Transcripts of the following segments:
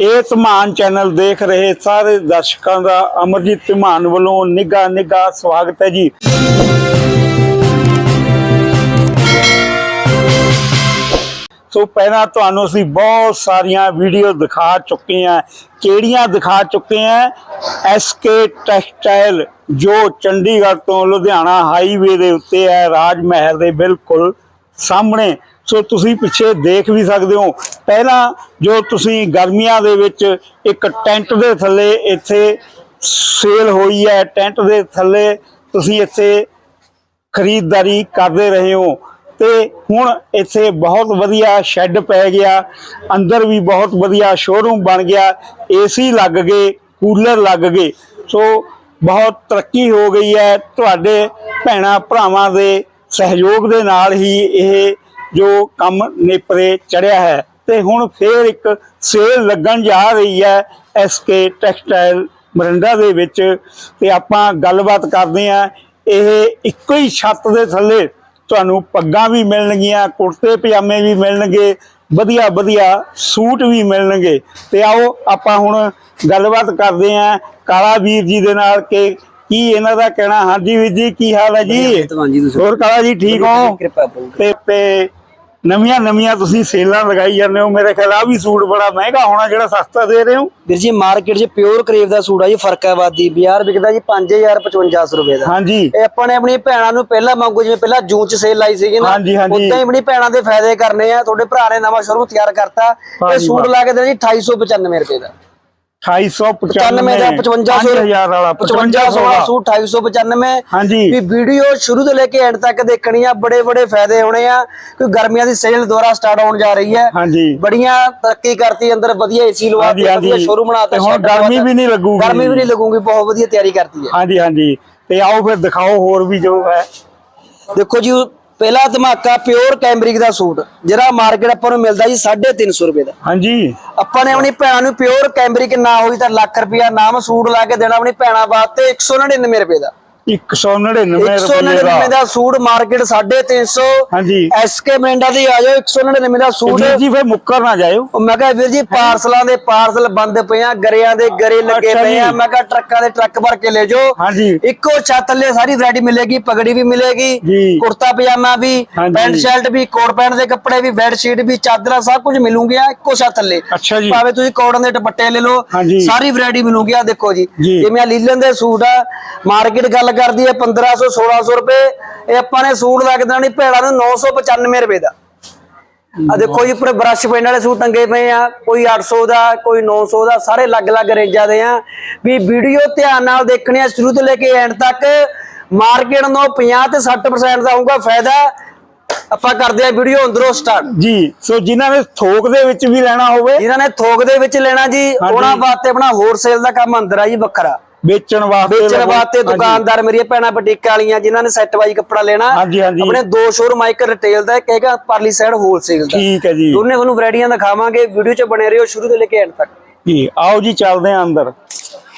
ਇਹ ਧਮਾਨ ਚੈਨਲ ਦੇਖ ਰਹੇ ਸਾਰੇ ਦਰਸ਼ਕਾਂ ਦਾ ਅਮਰਜੀਤ ਧਮਾਨ ਵੱਲੋਂ ਨਿੱਘਾ ਨਿੱਘਾ ਸਵਾਗਤ ਹੈ ਜੀ। ਸੋ ਪਹਿਲਾਂ ਤੁਹਾਨੂੰ ਅਸੀਂ ਬਹੁਤ ਸਾਰੀਆਂ ਵੀਡੀਓ ਦਿਖਾ ਚੁੱਕੇ ਹਾਂ। ਕਿਹੜੀਆਂ ਦਿਖਾ ਚੁੱਕੇ ਹਾਂ? ਐਸਕੇ ਟੈਕਸਟਾਈਲ ਜੋ ਚੰਡੀਗੜ੍ਹ ਤੋਂ ਲੁਧਿਆਣਾ ਹਾਈਵੇ ਦੇ ਉੱਤੇ ਹੈ ਰਾਜ ਮਹਿਲ ਦੇ ਬਿਲਕੁਲ ਸਾਹਮਣੇ। ਸੋ ਤੁਸੀਂ ਪਿੱਛੇ ਦੇਖ ਵੀ ਸਕਦੇ ਹੋ। ਪਹਿਲਾਂ ਜੋ ਤੁਸੀਂ ਗਰਮੀਆਂ ਦੇ ਵਿੱਚ ਇੱਕ ਟੈਂਟ ਦੇ ਥੱਲੇ ਇੱਥੇ ਸੇਲ ਹੋਈ ਹੈ, ਟੈਂਟ ਦੇ ਥੱਲੇ ਤੁਸੀਂ ਇੱਥੇ ਖਰੀਦਦਾਰੀ ਕਰਦੇ ਰਹੇ ਹੋ। ਤੇ ਹੁਣ ਇੱਥੇ ਬਹੁਤ ਵਧੀਆ ਸ਼ੈੱਡ ਪੈ ਗਿਆ, ਅੰਦਰ ਵੀ ਬਹੁਤ ਵਧੀਆ ਸ਼ੋਰੂਮ ਬਣ ਗਿਆ ਏਸੀ ਲੱਗ ਗਏ, ਕੂਲਰ ਲੱਗ ਗਏ। ਸੋ ਬਹੁਤ ਤਰੱਕੀ ਹੋ ਗਈ ਹੈ। ਤੁਹਾਡੇ ਭੈਣਾ ਭਰਾਵਾਂ ਦੇ ਸਹਿਯੋਗ ਦੇ ਨਾਲ ਹੀ ਇਹ ਜੋ ਕੰਮ ਨੇਪਰੇ ਚੜਿਆ ਹੈ। ਤੇ ਹੁਣ ਫੇਰ ਇੱਕ ਸੇਲ ਲੱਗਣ ਜਾ ਰਹੀ ਹੈ ਐਸਕੇ ਟੈਕਸਟਾਈਲ ਮਰਿੰਡਾ ਦੇ ਵਿੱਚ। ਤੇ ਆਪਾਂ ਗੱਲਬਾਤ ਕਰਦੇ ਹਾਂ ਇਹ ਇੱਕੋ ਹੀ ਛੱਤ ਦੇ ਥੱਲੇ ਤੁਹਾਨੂੰ ਪੱਗਾਂ ਵੀ ਮਿਲਣਗੀਆਂ ਕੁੜਤੇ ਪਜਾਮੇ ਵੀ ਮਿਲਣਗੇ ਵਧੀਆ ਵਧੀਆ ਸੂਟ ਵੀ ਮਿਲਣਗੇ। ਤੇ ਆਓ ਆਪਾਂ ਹੁਣ ਗੱਲਬਾਤ ਕਰਦੇ ਹਾਂ ਕਾਲਾ ਵੀਰ ਜੀ ਦੇ ਨਾਲ ਕਿ ਕੀ ਇਹਨਾਂ ਦਾ ਕਹਿਣਾ। ਹਾਂਜੀ ਵੀਰ ਜੀ ਕੀ ਹਾਲ ਹੈ ਜੀ? ਹੋਰ ਕਾਲਾ ਜੀ ਠੀਕ ਹੋ? ਤੇ ਨਵੀਆਂ ਨਵੀਆਂ ਤੁਸੀਂ ਸੇਲਾਂ ਲਗਾਈ ਜਾਂਦੇ ਹੋ। ਮੇਰੇ ਖਿਆਲ ਆ ਵੀ ਸੂਟ ਬੜਾ ਮਹਿੰਗਾ ਹੋਣਾ ਜਿਹੜਾ ਸਸਤਾ ਦੇ ਰਹੇ ਹੋ। ਵੀਰ ਜੀ ਮਾਰਕੀਟ 'ਚ ਪਿਓਰ ਕਰੇਵ ਦਾ ਸੂਟ ਆ ਜੀ ਫਰਕਾਬਾਦੀ ਬਾਜ਼ਾਰ ਵਿਕਦਾ ਜੀ 5500 ਰੁਪਏ ਦਾ। ਹਾਂਜੀ। ਇਹ ਆਪਾਂ ਨੇ ਆਪਣੀ ਭੈਣਾਂ ਨੂੰ ਪਹਿਲਾਂ ਮੰਗੋ ਜਿਵੇਂ ਪਹਿਲਾਂ ਜੂਨ 'ਚ ਸੇਲ ਲਾਈ ਸੀਗੀ ਨਾ ਹਾਂਜੀ, ਹਾਂਜੀ। ਉਦਾਂ ਹੀ ਆਪਣੀ ਭੈਣਾਂ ਦੇ ਫਾਇਦੇ ਕਰਨੇ ਆ। ਤੁਹਾਡੇ ਭਰਾ ਨੇ ਨਵਾਂ ਸ਼ੋਰੂਮ ਤਿਆਰ ਕਰਤਾ। ਇਹ ਸੂਟ। ਲਾ ਕੇ ਦੇਣਾ ਜੀ 2895 ਰੁਪਏ ਦਾ। 2895 95 ਦਾ 5500 5000 ਵਾਲਾ 5500 ਵਾਲਾ। ਸੂਟ 2895 ਹਾਂਜੀ। ਵੀ ਵੀਡੀਓ ਸ਼ੁਰੂ ਤੋਂ ਲੈ ਕੇ ਐਂਡ ਤੱਕ ਦੇਖਣੀ ਆ ਬੜੇ ਬੜੇ ਫਾਇਦੇ ਹੋਣੇ ਆ। ਕਿ ਗਰਮੀਆਂ ਦੀ ਸੇਲ ਦੁਬਾਰਾ ਸਟਾਰਟ ਹੋਣ ਜਾ ਰਹੀ ਹੈ। ਹਾਂਜੀ। ਬੜੀਆਂ ਤਰੱਕੀ ਕਰਤੀ ਅੰਦਰ ਵਧੀਆ ਏਸੀ ਲਵਾ। ਵਧੀਆ ਸ਼ੋਰੂਮ ਬਣਾਤਾ ਤੇ ਹੁਣ ਗਰਮੀ। ਵੀ ਨਹੀਂ ਲੱਗੂਗੀ। ਗਰਮੀ ਵੀ ਨਹੀਂ ਲੱਗੂਗੀ ਬਹੁਤ ਵਧੀਆ ਤਿਆਰੀ ਕਰਤੀ ਹੈ। ਹਾਂਜੀ ਹਾਂਜੀ। ਤੇ ਆਓ ਫਿਰ ਦਿਖਾਓ ਹੋਰ ਵੀ ਜੋ ਹੈ। ਦੇਖੋ ਜੀ ਪਹਿਲਾ ਧਮਾਕਾ ਪਿਓਰ ਕੈਂਬਰਿਕ ਦਾ ਸੂਟ ਜਿਹੜਾ ਮਾਰਕੀਟ ਆਪਾਂ ਨੂੰ ਮਿਲਦਾ ਜੀ 350 ਰੁਪਏ ਦਾ। ਹਾਂਜੀ। ਆਪਾਂ ਨੇ ਆਪਣੀ ਭੈਣਾਂ ਨੂੰ ਪਿਓਰ ਕੈਂਬਰਿਕ ਨਾ ਹੋਈ ਤਾਂ ਲੱਖ ਰੁਪਇਆ ਨਾਮ ਸੂਟ ਲਾ ਕੇ ਦੇਣਾ ਆਪਣੀ ਭੈਣਾਂ ਵਾਸਤੇ 199 ਰੁਪਏ ਦਾ। 199 ਰੁਪਏ 199 ਦਾ ਦਾ ਸੂਟ ਮਾਰਕੀਟ 350 ਹਾਂਜੀ। ਐਸਕੇ ਬ੍ਰਾਂਡਾਂ ਦੀ ਆ ਜਾਓ 199 ਦਾ ਸੂਟ। ਵੀਰ ਜੀ ਫਿਰ ਮੁੱਕਰ ਨਾ ਜਾਇਓ। ਉਹ ਮੈਂ ਕਿਹਾ ਵੀਰ ਜੀ ਪਾਰਸਲਾਂ ਦੇ ਪਾਰਸਲ ਬੰਦ ਪਏ ਆ ਗਰਿਆਂ ਦੇ ਗਰੇ ਲੱਗੇ ਅੱਛਾ ਪਏ ਆ। ਜੀ। ਮੈਂ ਕਿਹਾ ਟਰੱਕਾਂ ਦੇ ਟਰੱਕ ਭਰ ਕੇ ਲੈ ਜਾਓ। ਹਾਂਜੀ। ਇੱਕੋ ਛੱਤ ਥੱਲੇ ਸਾਰੀ ਵੈਰਾਈਟੀ ਮਿਲੇਗੀ ਪਗੜੀ ਵੀ ਮਿਲੇਗੀ ਜੀ। ਕੁੜਤਾ ਪਜਾਮਾ ਵੀ ਹਾਂਜੀ। ਪੈਂਟ ਸ਼ਰਟ ਵੀ ਕੋਟ ਪੈਂਟ ਦੇ ਕੱਪੜੇ ਵੀ ਬੈੱਡ ਸ਼ੀਟ ਵੀ ਚਾਦਰਾਂ ਸਭ ਕੁਝ ਮਿਲੂਗੀਆਂ ਇੱਕੋ ਛੱਤ ਥੱਲੇ ਅੱਛਾ ਜੀ। ਭਾਵੇਂ ਤੁਸੀਂ ਕੋਟਨ ਦੇ ਦੁਪੱਟੇ ਲੈ ਲਓ। ਸਾਰੀ ਵੈਰਾਈਟੀ ਮਿਲੂਗੀ। ਆ ਦੇਖੋ ਜੀ ਜੀ। ਜਿਵੇਂ ਆ ਲੀਲਨ ਦੇ ਸੂਟ ਆ ਮਾਰਕੀਟ ਗੱਲ ਕਰਦੀ ਹੈ 1500 1600 ਰੁਪਏ। ਇਹ ਆਪਾਂ ਨੇ ਸੂਟ ਲੱਗ ਦੇਣਾ ਭੇੜਾ ਨੂੰ 995 ਰੁਪਏ ਦਾ। ਆ ਦੇਖੋ ਜੀ ਪੂਰੇ ਬ੍ਰਸ਼ ਪੈਂਟ ਵਾਲੇ ਸੂਟ ਟੰਗੇ ਪਏ ਆ। ਕੋਈ 800 ਦਾ ਕੋਈ 900 ਦਾ ਸਾਰੇ ਅਲੱਗ-ਅਲੱਗ ਰੇਂਜਾਂ ਦੇ ਆ। ਵੀ ਵੀਡੀਓ ਧਿਆਨ ਨਾਲ ਦੇਖਣੀ ਆ ਸ਼ੁਰੂ ਤੋਂ ਲੈ ਕੇ ਐਂਡ ਤੱਕ। ਮਾਰਕੀਟ ਨੂੰ 50 ਤੇ 60% ਦਾ ਹੋਊਗਾ ਫਾਇਦਾ। ਆਪਾਂ ਕਰਦੇ ਆ ਵੀਡੀਓ ਅੰਦਰੋਂ ਸਟਾਰਟ ਜੀ ਸੋ ਜਿਨ੍ਹਾਂ ਨੇ ਥੋਕ ਦੇ ਵਿੱਚ ਵੀ ਲੈਣਾ ਹੋਵੇ। ਜਿਨ੍ਹਾਂ ਨੇ ਥੋਕ ਦੇ ਵਿੱਚ ਲੈਣਾ ਜੀ। ਉਹਨਾਂ ਵਾਸਤੇ ਆਪਣਾ ਹੋਲਸੇਲ ਦਾ ਕੰਮ ਅੰਦਰ ਆ ਜੀ ਵੱਖਰਾ। ਵੇਚਣ ਵਾਸਤੇ ਵੇਚਣ ਵਾਸਤੇ। ਦੁਕਾਨਦਾਰ ਮੇਰੀਆਂ ਭੈਣਾਂ ਬੁਟੀਕ ਵਾਲੀਆਂ ਜਿਨ੍ਹਾਂ ਨੇ ਸੈੱਟ ਵਾਈਜ਼ ਕੱਪੜਾ ਲੈਣਾ। ਆਪਣੇ ਦੋ ਸ਼ੋਰੂਮ ਇੱਕ ਰਿਟੇਲ ਦਾ ਇੱਕ ਹੈਗਾ ਪਰਲੀ ਸਾਈਡ ਹੋਲਸੇਲ ਦਾ। ਠੀਕ ਹੈ ਜੀ। ਦੋਨੇ ਤੁਹਾਨੂੰ ਵੈਰਾਈਟੀਆਂ ਦਿਖਾਵਾਂਗੇ ਵੀਡੀਓ 'ਚ ਬਣੇ ਰਹੋ ਸ਼ੁਰੂ ਤੋਂ ਲੈ ਕੇ ਐਂਡ ਤੱਕ। ਜੀ ਆਓ ਜੀ ਚੱਲਦੇ ਆਂ ਅੰਦਰ।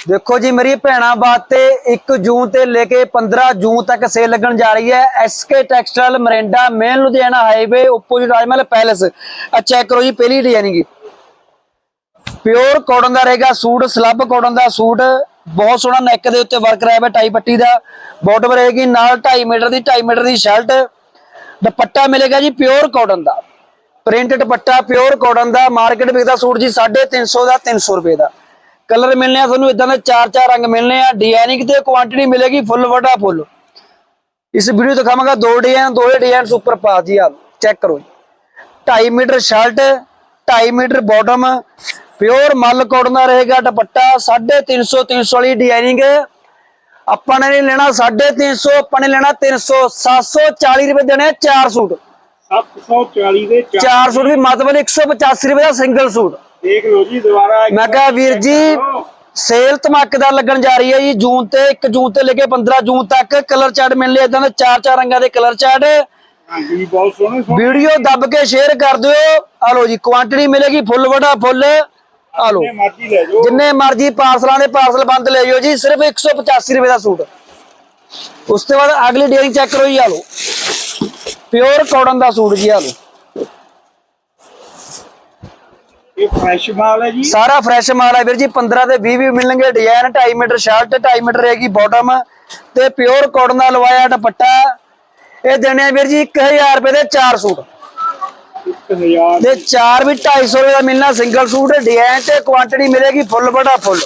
ਦੇਖੋ ਜੀ ਮੇਰੀ ਭੈਣਾਂ ਵਾਸਤੇ 1 ਜੂਨ ਤੇ ਲੈ ਕੇ 15 ਜੂਨ ਤੱਕ ਸੇਲ ਲੱਗਣ ਜਾ ਰਹੀ ਹੈ। SK textile Morinda main Ludhiana highway opposite Rajmahal palace ਆ ਚੈੱਕ ਕਰੋ ਜੀ ਪਹਿਲੀ ਡਿਜ਼ਾਈਨਿੰਗ ਪਿਓਰ ਕਾਟਨ ਦਾ ਰਹੇਗਾ ਸੂਟ ਸਲੱਬ ਕਾਟਨ ਦਾ ਸੂਟ। ਬਹੁਤ ਸੋਹਣਾ ਨੈਕ ਦੇ ਉੱਤੇ ਵਰਕ ਕਰਾਇਆ ਹੋਇਆ ਟਾਈ ਪੱਟੀ ਦਾ। ਬਾਟਮ ਰਹੇਗੀ ਨਾਲ 2.5 ਮੀਟਰ ਦੀ 2.5 ਮੀਟਰ ਦੀ ਸ਼ਰਟ ਦੁਪੱਟਾ ਮਿਲੇਗਾ ਜੀ ਪਿਓਰ ਕਾਟਨ ਦਾ। ਪ੍ਰਿੰਟ ਦੁਪੱਟਾ ਪਿਓਰ ਕਾਟਨ ਦਾ। ਮਾਰਕੀਟ ਵਿਕਦਾ ਸੂਟ ਜੀ 350 ਦਾ 300 ਰੁਪਏ ਦਾ। ਕਲਰ ਮਿਲਨੇ ਆ ਤੁਹਾਨੂੰ ਇਦਾਂ ਦੇ ਚਾਰ ਚਾਰ ਰੰਗ ਮਿਲਨੇ ਆ। ਡਿਜ਼ਾਈਨਿੰਗ ਤੇ ਕੁਆਂਟੀਟੀ ਮਿਲੇਗੀ, ਫੁੱਲ ਵੱਡਾ ਫੁੱਲ। ਇਸ ਵੀਡੀਓ ਦਿਖਾਵਾਂਗਾ ਦੋ ਡਿਜ਼ਾਈਨ ਦੋਏ ਡਿਜ਼ਾਈਨ ਸੁਪਰ ਪਾਸ ਜੀ ਆ ਚੈੱਕ ਕਰੋ ਜੀ। 2.5 metre shirt 2.5 metre bottom pure mull cotton ਦਾ ਰਹੇਗਾ ਦੁਪੱਟਾ 350 300 ਵਾਲੀ ਡਿਜ਼ਾਈਨਿੰਗ ਆਪਾਂ ਨੇ ਲੈਣਾ 350 ਆਪਾਂ ਨੇ ਲੈਣਾ 300 740 ਰੁਪਏ ਦੇਣੇ ਚਾਰ ਸੂਟ। 740 ਦੇ ਚਾਰ ਸੂਟ ਵੀ ਮਤਲਬ 185 ਰੁਪਏ ਦਾ ਸਿੰਗਲ ਸੂਟ। ਦੇਖ ਲਓ ਜੀ ਦੁਬਾਰਾ ਮੈਂ ਕਿਹਾ ਵੀਰ ਜੀ ਸੇਲ ਧਮਾਕੇਦਾਰ ਲੱਗਣ ਜਾ ਰਹੀ ਹੈ ਜੀ ਜੂਨ ਤੇ 1 ਜੂਨ ਤੇ ਲੈ ਕੇ 15 ਜੂਨ ਤੱਕ ਕਲਰ ਚਾਰਟ ਮਿਲਨੇ ਇਦਾਂ ਦੇ ਚਾਰ ਚਾਰ ਰੰਗਾਂ ਦੇ ਕਲਰ ਚਾਰਟ ਹਾਂਜੀ ਬਹੁਤ ਸੋਹਣੇ ਵੀਡੀਓ ਦੱਬ ਕੇ ਸ਼ੇਅਰ ਕਰ ਦਿਓ। ਆ ਲਓ ਜੀ ਕੁਆਂਟੀਟੀ ਮਿਲੇਗੀ ਫੁੱਲ ਵੱਡਾ ਫੁੱਲ। ਆ ਲੈ ਜਿੰਨੇ ਮਰਜ਼ੀ ਪਾਰਸਲਾਂ ਦੇ ਪਾਰਸਲ ਬੰਦ ਲੈ ਜਾਓ ਜੀ ਸਿਰਫ 185 ਰੁਪਏ ਦਾ ਸੂਟ। ਉਸ ਤੋਂ ਬਾਅਦ ਅਗਲੀ ਡੇਅਰਿੰਗ ਚੈੱਕ ਕਰੋ ਜੀ ਆ ਲਓ। ਪਿਓਰ ਕਾਟਨ ਦਾ ਸੂਟ ਜੀ ਆ ਲਓ। ਇਹ ਫਰੈਸ਼ ਮਾਲ ਹੈ ਜੀ। ਸਾਰਾ ਫਰੈਸ਼ ਮਾਲ ਹੈ ਵੀਰ ਜੀ 15 ਤੇ 20 ਵੀ ਮਿਲਣਗੇ ਡਿਜ਼ਾਈਨ 2.5 ਮੀਟਰ ਸ਼ਰਟ 2.5 ਮੀਟਰ ਰਹੇਗੀ ਬਾਟਮ ਤੇ ਪਿਓਰ ਕਾਟਨ ਦਾ ਲਵਾਇਆ ਦੁਪੱਟਾ। ਇਹ ਦੇਣੇ ਆ ਵੀਰ ਜੀ 1000 ਰੁਪਏ ਦੇ 4 ਸੂਟ। 1000 ਤੇ 4 ਵੀ 250 ਰੁਪਏ ਦਾ ਮਿਲਣਾ ਸਿੰਗਲ ਸੂਟ ਡਿਜ਼ਾਈਨ ਤੇ ਕੁਆਂਟੀਟੀ ਮਿਲੇਗੀ ਫੁੱਲ ਬੜਾ ਫੁੱਲ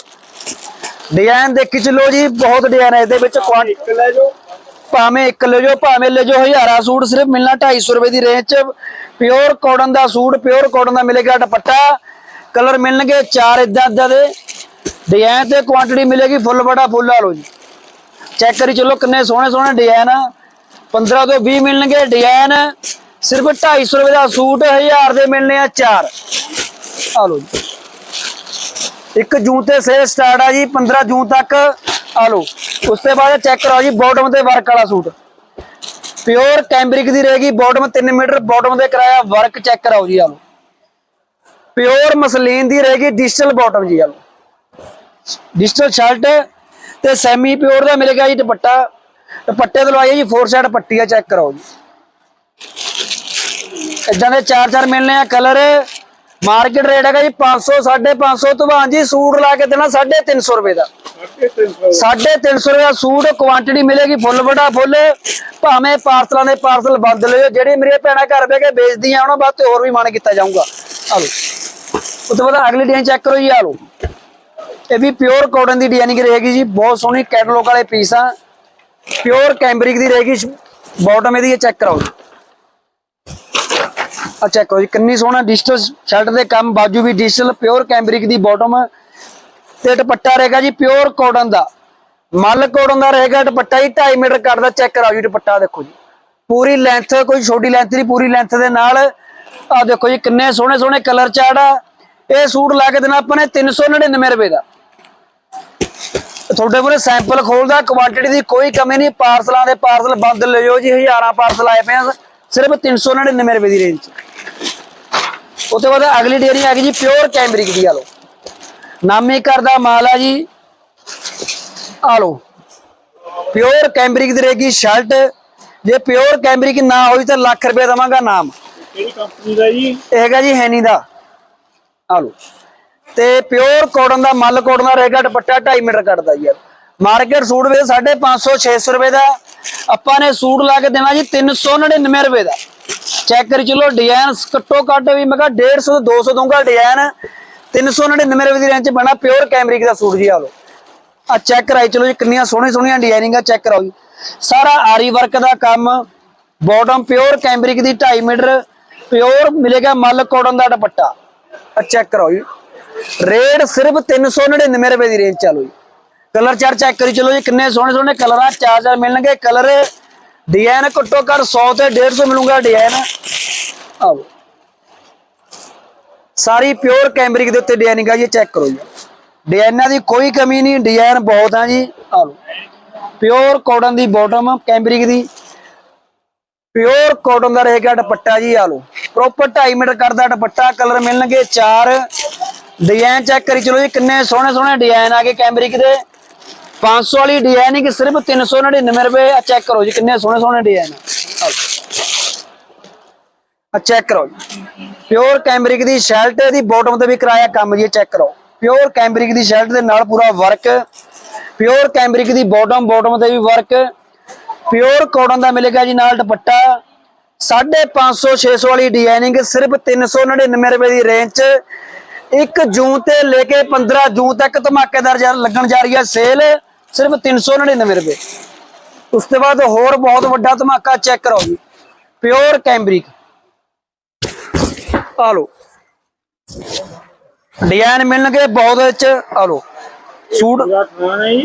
ਡਿਜ਼ਾਈਨ ਦੇਖੀ ਚਲੋ ਜੀ ਬਹੁਤ ਡਿਜ਼ਾਈਨ ਹੈ। ਇਹਦੇ ਵਿੱਚ ਕੁਆਂਟੀਟੀ ਲੈ ਜਾਓ। ਭਾਵੇਂ ਇੱਕ ਲੈ ਜਾਓ ਭਾਵੇਂ ਲੈ ਜਾਓ ਹਜ਼ਾਰਾ ਸੂਟ ਸਿਰਫ ਮਿਲਣਾ 250 ਰੁਪਏ ਦੀ ਰੇਂਜ ਚ। ਪਿਓਰ ਕਾਟਨ ਦਾ ਸੂਟ ਪਿਓਰ ਕਾਟਨ ਦਾ ਮਿਲੇਗਾ ਦੁਪੱਟਾ। ਕਲਰ ਮਿਲਣਗੇ ਚਾਰ ਇਦਾਂ ਇਦਾਂ ਦੇ। ਡਿਜ਼ਾਈਨ ਤੇ ਕੁਆਂਟੀਟੀ ਮਿਲੇਗੀ ਫੁੱਲ ਬੜਾ ਫੁੱਲ ਆ ਲਓ ਜੀ। ਚੈੱਕ ਕਰੀ ਚਲੋ ਕਿੰਨੇ ਸੋਹਣੇ ਸੋਹਣੇ ਡਿਜ਼ਾਈਨ ਆ। 15 ਤੋਂ 20 ਮਿਲਣਗੇ ਡਿਜ਼ਾਈਨ ਸਿਰਫ 250 ਰੁਪਏ ਦਾ ਸੂਟ 1000 ਦੇ ਮਿਲਣੇ ਆ ਚਾਰ। ਆ ਲਓ ਜੀ। ਇੱਕ ਜੂਨ ਤੇ ਸੇਲ ਸਟਾਰਟ ਆ ਜੀ 15 ਜੂਨ ਤੱਕ। ਆ ਲਓ। ਉਸ ਤੋਂ ਬਾਅਦ ਚੈੱਕ ਕਰਾਓ ਜੀ ਬਾਟਮ ਤੇ ਵਰਕ ਵਾਲਾ ਸੂਟ। ਪਿਓਰ ਕੈਂਬਰਿਕ ਦੀ ਰਹੇਗੀ ਬਾਟਮ 3 ਮੀਟਰ ਬਾਟਮ ਦੇ ਕਰਾਇਆ ਵਰਕ ਚੈੱਕ ਕਰਾਓ ਜੀ, ਆ ਲਓ। ਪਿਓਰ ਮਸਲੀਨ ਦੀ ਰਹੇਗੀ ਡਿਜੀਟਲ ਬਾਟਮ ਜੀ, ਆ ਲਓ। ਡਿਜੀਟਲ ਸ਼ਰਟ ਤੇ ਸੈਮੀ ਪਿਓਰ ਦਾ ਮਿਲੇਗਾ ਜੀ ਦੁਪੱਟਾ। ਦੁਪੱਟੇ ਤੋਂ ਲਵਾਈਏ ਜੀ ਫੋਰ ਸਾਈਡ ਪੱਟੀ ਆ ਚੈੱਕ ਕਰਾਓ ਜੀ। ਇਦਾਂ ਦੇ ਚਾਰ ਚਾਰ ਮਿਲਨੇ ਆ ਕਲਰ। ਮਾਰਕੀਟ ਰੇਟ ਹੈਗਾ ਜੀ 500 550 ਤੋਂ ਬਾਅਦ ਜੀ ਸੂਟ ਲਾ ਕੇ ਦੇਣਾ 350 ਰੁਪਏ ਦਾ। 350 350 ਰੁਪਏ ਦਾ ਸੂਟ ਕੁਆਂਟੀਟੀ ਮਿਲੇਗੀ ਫੁੱਲ ਬੜਾ ਫੁੱਲ। ਭਾਵੇਂ ਪਾਰਸਲਾਂ ਦੇ ਪਾਰਸਲ ਬੰਦ ਲਿਓ ਜਿਹੜੇ ਮੇਰੇ ਭੈਣਾਂ ਘਰ ਬਹਿ ਕੇ ਵੇਚਦੀਆਂ ਉਹਨਾਂ ਬਾਅਦ ਤੇ ਹੋਰ ਵੀ ਮਨ ਕੀਤਾ ਜਾਊਗਾ। ਆ ਲਓ ਉਸ ਤੋਂ ਬਾਅਦ ਅਗਲੀ ਡਿਜ਼ਾਈਨ ਚੈੱਕ ਕਰੋ ਜੀ ਆ ਲਓ ਇਹ ਵੀ ਪਿਓਰ ਕਾਟਨ ਦੀ ਡਿਜ਼ਾਈਨਿੰਗ ਰਹੇਗੀ ਜੀ ਬਹੁਤ ਸੋਹਣੀ ਕੈਟਲੌਗ ਵਾਲੇ ਪੀਸ ਆ। ਪਿਓਰ ਕੈਂਬਰਿਕ ਦੀ ਰਹੇਗੀ ਬਾਟਮ ਇਹਦੀ ਚੈੱਕ ਕਰਾਓ ਜੀ। ਆ ਚੈੱਕ ਕਰੋ ਜੀ, ਕਿੰਨੀ ਸੋਹਣਾ ਡਿਜੀਟਲ ਸ਼ਰਟ ਦੇ ਕੰਮ, ਬਾਜੂ ਵੀ ਡਿਜੀਟਲ ਪਿਓਰ ਕੈਂਬਰਿਕ ਦੀ ਬਾਟਮ ਤੇ ਦੁਪੱਟਾ ਰਹੇਗਾ ਜੀ ਪਿਓਰ ਕਾਟਨ ਦਾ। ਮੱਲ ਕਾਟਨ ਦਾ ਰਹੇਗਾ, ਦੁਪੱਟਾ ਹੀ 2.5 ਮੀਟਰ ਕੱਟ ਚੈੱਕ ਕਰਾਓ ਜੀ ਦੁਪੱਟਾ ਦੇਖੋ ਜੀ। ਪੂਰੀ ਲੈਂਥ ਕੋਈ ਛੋਟੀ ਲੈਂਥ ਨਹੀਂ, ਪੂਰੀ ਲੈਂਥ ਦੇ ਨਾਲ। ਆ ਦੇਖੋ ਜੀ ਕਿੰਨੇ ਸੋਹਣੇ ਸੋਹਣੇ ਕਲਰ ਚਾਰਟ ਆ। ਇਹ ਸੂਟ ਲਾ ਕੇ ਦੇਣਾ ਆਪਾਂ ਨੇ 399 ਰੁਪਏ ਦਾ। ਤੁਹਾਡੇ ਕੋਲ ਸੈਂਪਲ ਖੋਲਦਾ ਕੁਆਂਟੀਟੀ ਦੀ ਕੋਈ ਕਮੀ ਨਹੀਂ ਪਾਰਸਲਾਂ ਦੇ ਪਾਰਸਲ ਬੰਦ ਲੈ ਜੀ, ਹਜ਼ਾਰਾਂ ਪਾਰਸਲ ਆਏ ਪਏ ਆ। ਸਿਰਫ 399 ਰੁਪਏ ਦੀ ਰੇਂਜ ਉਸ ਤੋਂ ਬਾਅਦ ਅਗਲੀ ਡੇਰੀ ਆ ਗਈ ਜੀ ਪਿਓਰ ਕੈਂਬਰਿਕ ਦੀ ਆ ਲਓ। ਨਾਮੀ ਕਰਦਾ ਮਾਲ ਆ ਜੀ। ਆ ਲਓ। ਪਿਓਰ ਕੈਂਬਰਿਕ ਦੀ ਰਹੇਗੀ ਸ਼ਰਟ। ਜੇ ਪਿਓਰ ਕੈਂਬਰਿਕ ਨਾ ਹੋਈ ਤਾਂ ਲੱਖ ਰੁਪਏ ਦਵਾਂਗਾ ਨਾਮ। ਕਿਹੜੀ ਕੰਪਨੀ ਦਾ ਜੀ? ਇਹ ਹੈਗਾ ਜੀ ਹੈਨੀ ਦਾ। ਆ ਲਓ। ਤੇ ਪਿਓਰ ਕਾਟਨ ਦਾ ਮੱਲ ਕਾਟਨ ਦਾ ਰਹੇਗਾ ਦੁਪੱਟਾ 2.5 ਮੀਟਰ ਕੱਟਦਾ ਜੀ। ਮਾਰਕੀਟ ਸੂਟ ਵੇ 550 600 ਰੁਪਏ ਦਾ। ਆਪਾਂ ਨੇ ਸੂਟ ਲਾ ਕੇ ਦੇਣਾ ਜੀ 399 ਰੁਪਏ ਦਾ। ਚੈੱਕ ਕਰੀ ਚਲੋ ਡਿਜ਼ਾਈਨ ਘੱਟੋ ਘੱਟ ਵੀ ਮੈਂ ਕਿਹਾ 150 ਤੋਂ 200 ਦਊਂਗਾ ਡਿਜ਼ਾਈਨ 399 ਰੁਪਏ ਦੀ ਰੇਂਜ ਚ ਬਣਾ ਪਿਓਰ ਕੈਮਰਿਕ ਦਾ ਸੂਟ ਜੀ ਆ ਲਓ। ਆ ਚੈੱਕ ਕਰਾਈ ਚਲੋ ਜੀ, ਕਿੰਨੀਆਂ ਸੋਹਣੀਆਂ ਸੋਹਣੀਆਂ ਡਿਜ਼ਾਈਨਿੰਗਾਂ ਚੈੱਕ ਕਰਾਓ ਜੀ। ਸਾਰਾ ਆਰੀ ਵਰਕ ਦਾ ਕੰਮ ਬਾਟਮ ਪਿਓਰ ਕੈਮਰਿਕ ਦੀ 2.5 ਮੀਟਰ ਪਿਓਰ ਮਿਲੇਗਾ ਮੱਲ ਕੋਟਨ ਦਾ ਦੁਪੱਟਾ। ਆ ਚੈੱਕ ਕਰਾਓ ਜੀ। ਰੇਟ ਸਿਰਫ 399 ਰੁਪਏ ਦੀ ਰੇਂਜ ਚਾਲੂ ਜੀ। ਕਲਰ ਚਾਰ ਚੈੱਕ ਕਰੀ, ਚਲੋ ਜੀ, ਕਿੰਨੇ ਸੋਹਣੇ ਸੋਹਣੇ ਕਲਰ ਆ, ਚਾਰ ਚਾਰ ਮਿਲਣਗੇ। ਕਲਰ ਡਿਜ਼ਾਈਨ ਘੱਟੋ ਘੱਟ 100 ਤੇ 150 ਮਿਲੂਗਾ ਡਿਜ਼ਾਈਨ ਆਓ। ਸਾਰੀ ਪਿਓਰ ਕੈਮਰਿਕ ਦੇ ਉੱਤੇ ਡਿਜ਼ਾਈਨਿੰਗ ਆ ਜੀ ਚੈੱਕ ਕਰੋ ਜੀ। ਡਿਜ਼ਾਈਨਾਂ ਦੀ ਕੋਈ ਕਮੀ ਨਹੀਂ ਡਿਜ਼ਾਈਨ ਬਹੁਤ ਆ ਜੀ। ਆ ਪਿਓਰ ਕਾਟਨ ਦੀ ਬਾਟਮ ਕੈਮਰਿਕ ਦੀ। ਪਿਓਰ ਕਾਟਨ ਦਾ ਰਹੇਗਾ ਦੁਪੱਟਾ ਜੀ ਆ ਲਓ। ਪ੍ਰੋਪਰ 2.5 ਮੀਟਰ ਕਰਦਾ ਦੁਪੱਟਾ, ਕਲਰ ਮਿਲਣਗੇ ਚਾਰ। ਡਿਜ਼ਾਈਨ ਚੈੱਕ ਕਰੀ, ਚਲੋ ਜੀ, ਕਿੰਨੇ ਸੋਹਣੇ ਸੋਹਣੇ ਡਿਜ਼ਾਈਨ ਆ ਗਏ ਕੈਮਰਿਕ ਦੇ। 500 ਵਾਲੀ ਡਿਜ਼ਾਈਨਿੰਗ ਸਿਰਫ 399 ਰੁਪਏ ਆ ਚੈੱਕ ਕਰੋ ਜੀ, ਕਿੰਨੇ ਸੋਹਣੇ ਸੋਹਣੇ ਡਿਜ਼ਾਈਨ ਆ। ਚੈੱਕ ਕਰੋ ਜੀ। ਪਿਓਰ ਕੈਮਰਿਕ ਦੀ ਸ਼ਰਟ ਦੀ ਬਾਟਮ ਤੇ ਵੀ ਕਰਾਇਆ ਕੰਮ ਜੀ ਚੈੱਕ ਕਰੋ। ਪਿਓਰ ਕੈਮਰਿਕ ਦੀ ਸ਼ਰਟ ਦੇ ਨਾਲ ਪੂਰਾ ਵਰਕ ਪਿਓਰ ਕੈਮਰਿਕ ਦੀ ਬਾਟਮ ਬਾਟਮ ਤੇ ਵੀ ਵਰਕ ਪਿਓਰ ਕਾਟਨ ਦਾ ਮਿਲੇਗਾ ਜੀ ਨਾਲ ਦੁਪੱਟਾ। 550 600 ਵਾਲੀ ਡਿਜ਼ਾਈਨਿੰਗ ਸਿਰਫ 399 ਰੁਪਏ ਦੀ ਰੇਂਜ ਚ। 1 ਜੂਨ ਤੇ ਲੈ ਕੇ 15 ਜੂਨ ਤੱਕ ਧਮਾਕੇਦਾਰ ਲੱਗਣ ਜਾ ਰਹੀ ਹੈ ਸੇਲ ਸਿਰਫ 399 ਰੁਪਏ ਉਸ ਤੋਂ ਬਾਅਦ ਹੋਰ ਬਹੁਤ ਵੱਡਾ ਧਮਾਕਾ ਚੈੱਕ ਕਰੋ ਜੀ। ਪਿਓਰ ਕੈਮਬਰਿਕ ਆ ਲਓ। ਡਿਜ਼ਾਈਨ ਮਿਲਣਗੇ ਬਹੁਤ ਵਿੱਚ ਆ ਲਓ। ਸੂਟ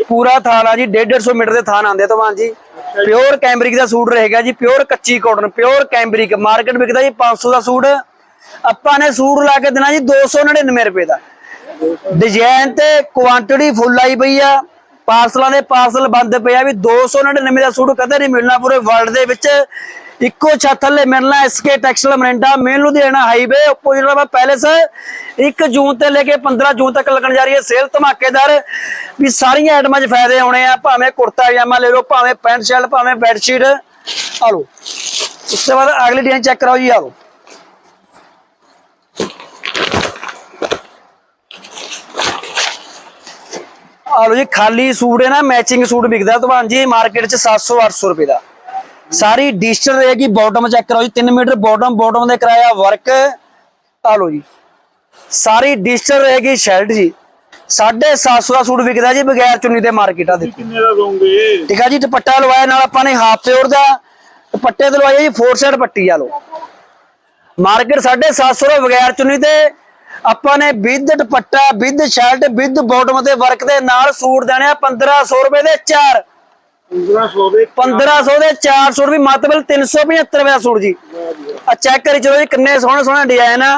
ਪੂਰਾ ਥਾਨ ਆ ਜੀ 150 ਮੀਟਰ ਦੇ ਥਾਨ ਆਉਂਦੇ ਤੋਂ ਜੀ। ਪਿਓਰ ਕੈਂਬਰਿਕ ਦਾ ਸੂਟ ਰਹੇਗਾ ਜੀ ਪਿਓਰ ਕੱਚੀ ਕਾਟਨ ਪਿਓਰ ਕੈਂਬਰਿਕ ਮਾਰਕੀਟ ਵਿਕਦਾ ਜੀ 500 ਦਾ ਸੂਟ। ਆਪਾਂ ਨੇ ਸੂਟ ਲਾ ਕੇ ਦੇਣਾ ਜੀ 299 ਰੁਪਏ ਦਾ। ਡਿਜ਼ਾਈਨ ਤੇ ਕੁਆਂਟੀਟੀ ਫੁੱਲ ਆਈ ਪਈ ਆ। ਪਾਰਸਲਾਂ ਦੇ ਪਾਰਸਲ ਬੰਦ ਪਏ ਆ ਵੀ 299 ਦਾ ਸੂਟ ਕਦੇ ਨਹੀਂ ਮਿਲਣਾ ਪੂਰੇ ਵਰਲਡ ਦੇ ਵਿੱਚ। ਇੱਕੋ ਛੱਤ ਥੱਲੇ ਮਿਲਣਾ SK textile Morinda main Ludhiana highway opposite ਵਾਲਾ ਪੈਲੇਸ 1 ਜੂਨ ਤੇ ਲੈ ਕੇ 15 ਜੂਨ ਤੱਕ ਲੱਗਣ ਜਾ ਰਹੀ ਹੈ ਸੇਲ ਧਮਾਕੇਦਾਰ। ਵੀ ਸਾਰੀਆਂ ਆਈਟਮਾਂ 'ਚ ਫਾਇਦੇ ਆਉਣੇ ਆ, ਭਾਵੇਂ ਕੁੜਤਾ ਪਜਾਮਾ ਲੈ ਲਓ, ਭਾਵੇਂ ਪੈਂਟ ਸ਼ਰਟ, ਭਾਵੇਂ ਬੈੱਡ ਸ਼ੀਟ ਆ ਲਓ। ਉਸ ਤੋਂ ਬਾਅਦ ਅਗਲੀ ਡਿਜ਼ਾਈਨ ਚੈੱਕ ਕਰਾਓ ਜੀ, ਆ ਲਓ। ਆ ਲੋ ਜੀ ਖਾਲੀ ਸੂਟ ਹੈ ਨਾ ਮੈਚਿੰਗ ਸੂਟ ਵਿਕਦਾ ਤੁਹਾਨੂੰ ਜੀ ਮਾਰਕੀਟ 'ਚ 700 800 ਰੁਪਏ ਦਾ। ਸਾਰੀ ਡਿਜੀਟਲ ਰਹੇਗੀ ਬਾਟਮ ਚੈੱਕ ਕਰੋ ਜੀ 3 ਮੀਟਰ ਬਾਟਮ ਬਾਟਮ ਦੇ ਕਰਾਇਆ ਵਰਕ ਆ ਲੋ ਜੀ। ਸਾਰੀ ਡਿਜੀਟਲ ਰਹੇਗੀ ਸ਼ਰਟ ਜੀ। 750 ਦਾ ਸੂਟ ਵਿਕਦਾ ਜੀ ਬਗੈਰ ਚੁੰਨੀ ਦੇ ਮਾਰਕੀਟ ਦੇਖੋ। ਕਿੰਨੇ ਦਾ ਦੋਗੇ ਠੀਕ ਆ ਜੀ ਦੁਪੱਟਾ ਲਵਾਇਆ ਨਾਲ ਆਪਾਂ ਨੇ ਹਾਫ ਪਿਓਰ ਦਾ। ਦੁਪੱਟੇ ਤੇ ਲਵਾਇਆ ਜੀ 4 ਸਾਈਡ ਪੱਟੀ ਆ ਲੋ ਮਾਰਕੀਟ 750 ਦਾ ਬਗੈਰ ਚੁੰਨੀ ਤੇ ਆਪਾਂ ਨੇ with dupatta with shirt with bottom ਤੇ ਵਰਕ ਦੇ ਨਾਲ ਸੂਟ ਦੇਣੇ ਆ 1500 ਰੁਪਏ ਦੇ ਚਾਰ। 1500 ਦੇ 1500 ਦੇ 4 ਸੂਟ ਵੀ ਮਤਲਬ 375 ਰੁਪਏ ਦਾ ਸੂਟ ਜੀ। ਆ ਚੈੱਕ ਕਰੀ ਚਲੋ ਜੀ ਕਿੰਨੇ ਸੋਹਣੇ ਸੋਹਣੇ ਡਿਜ਼ਾਈਨ ਆ।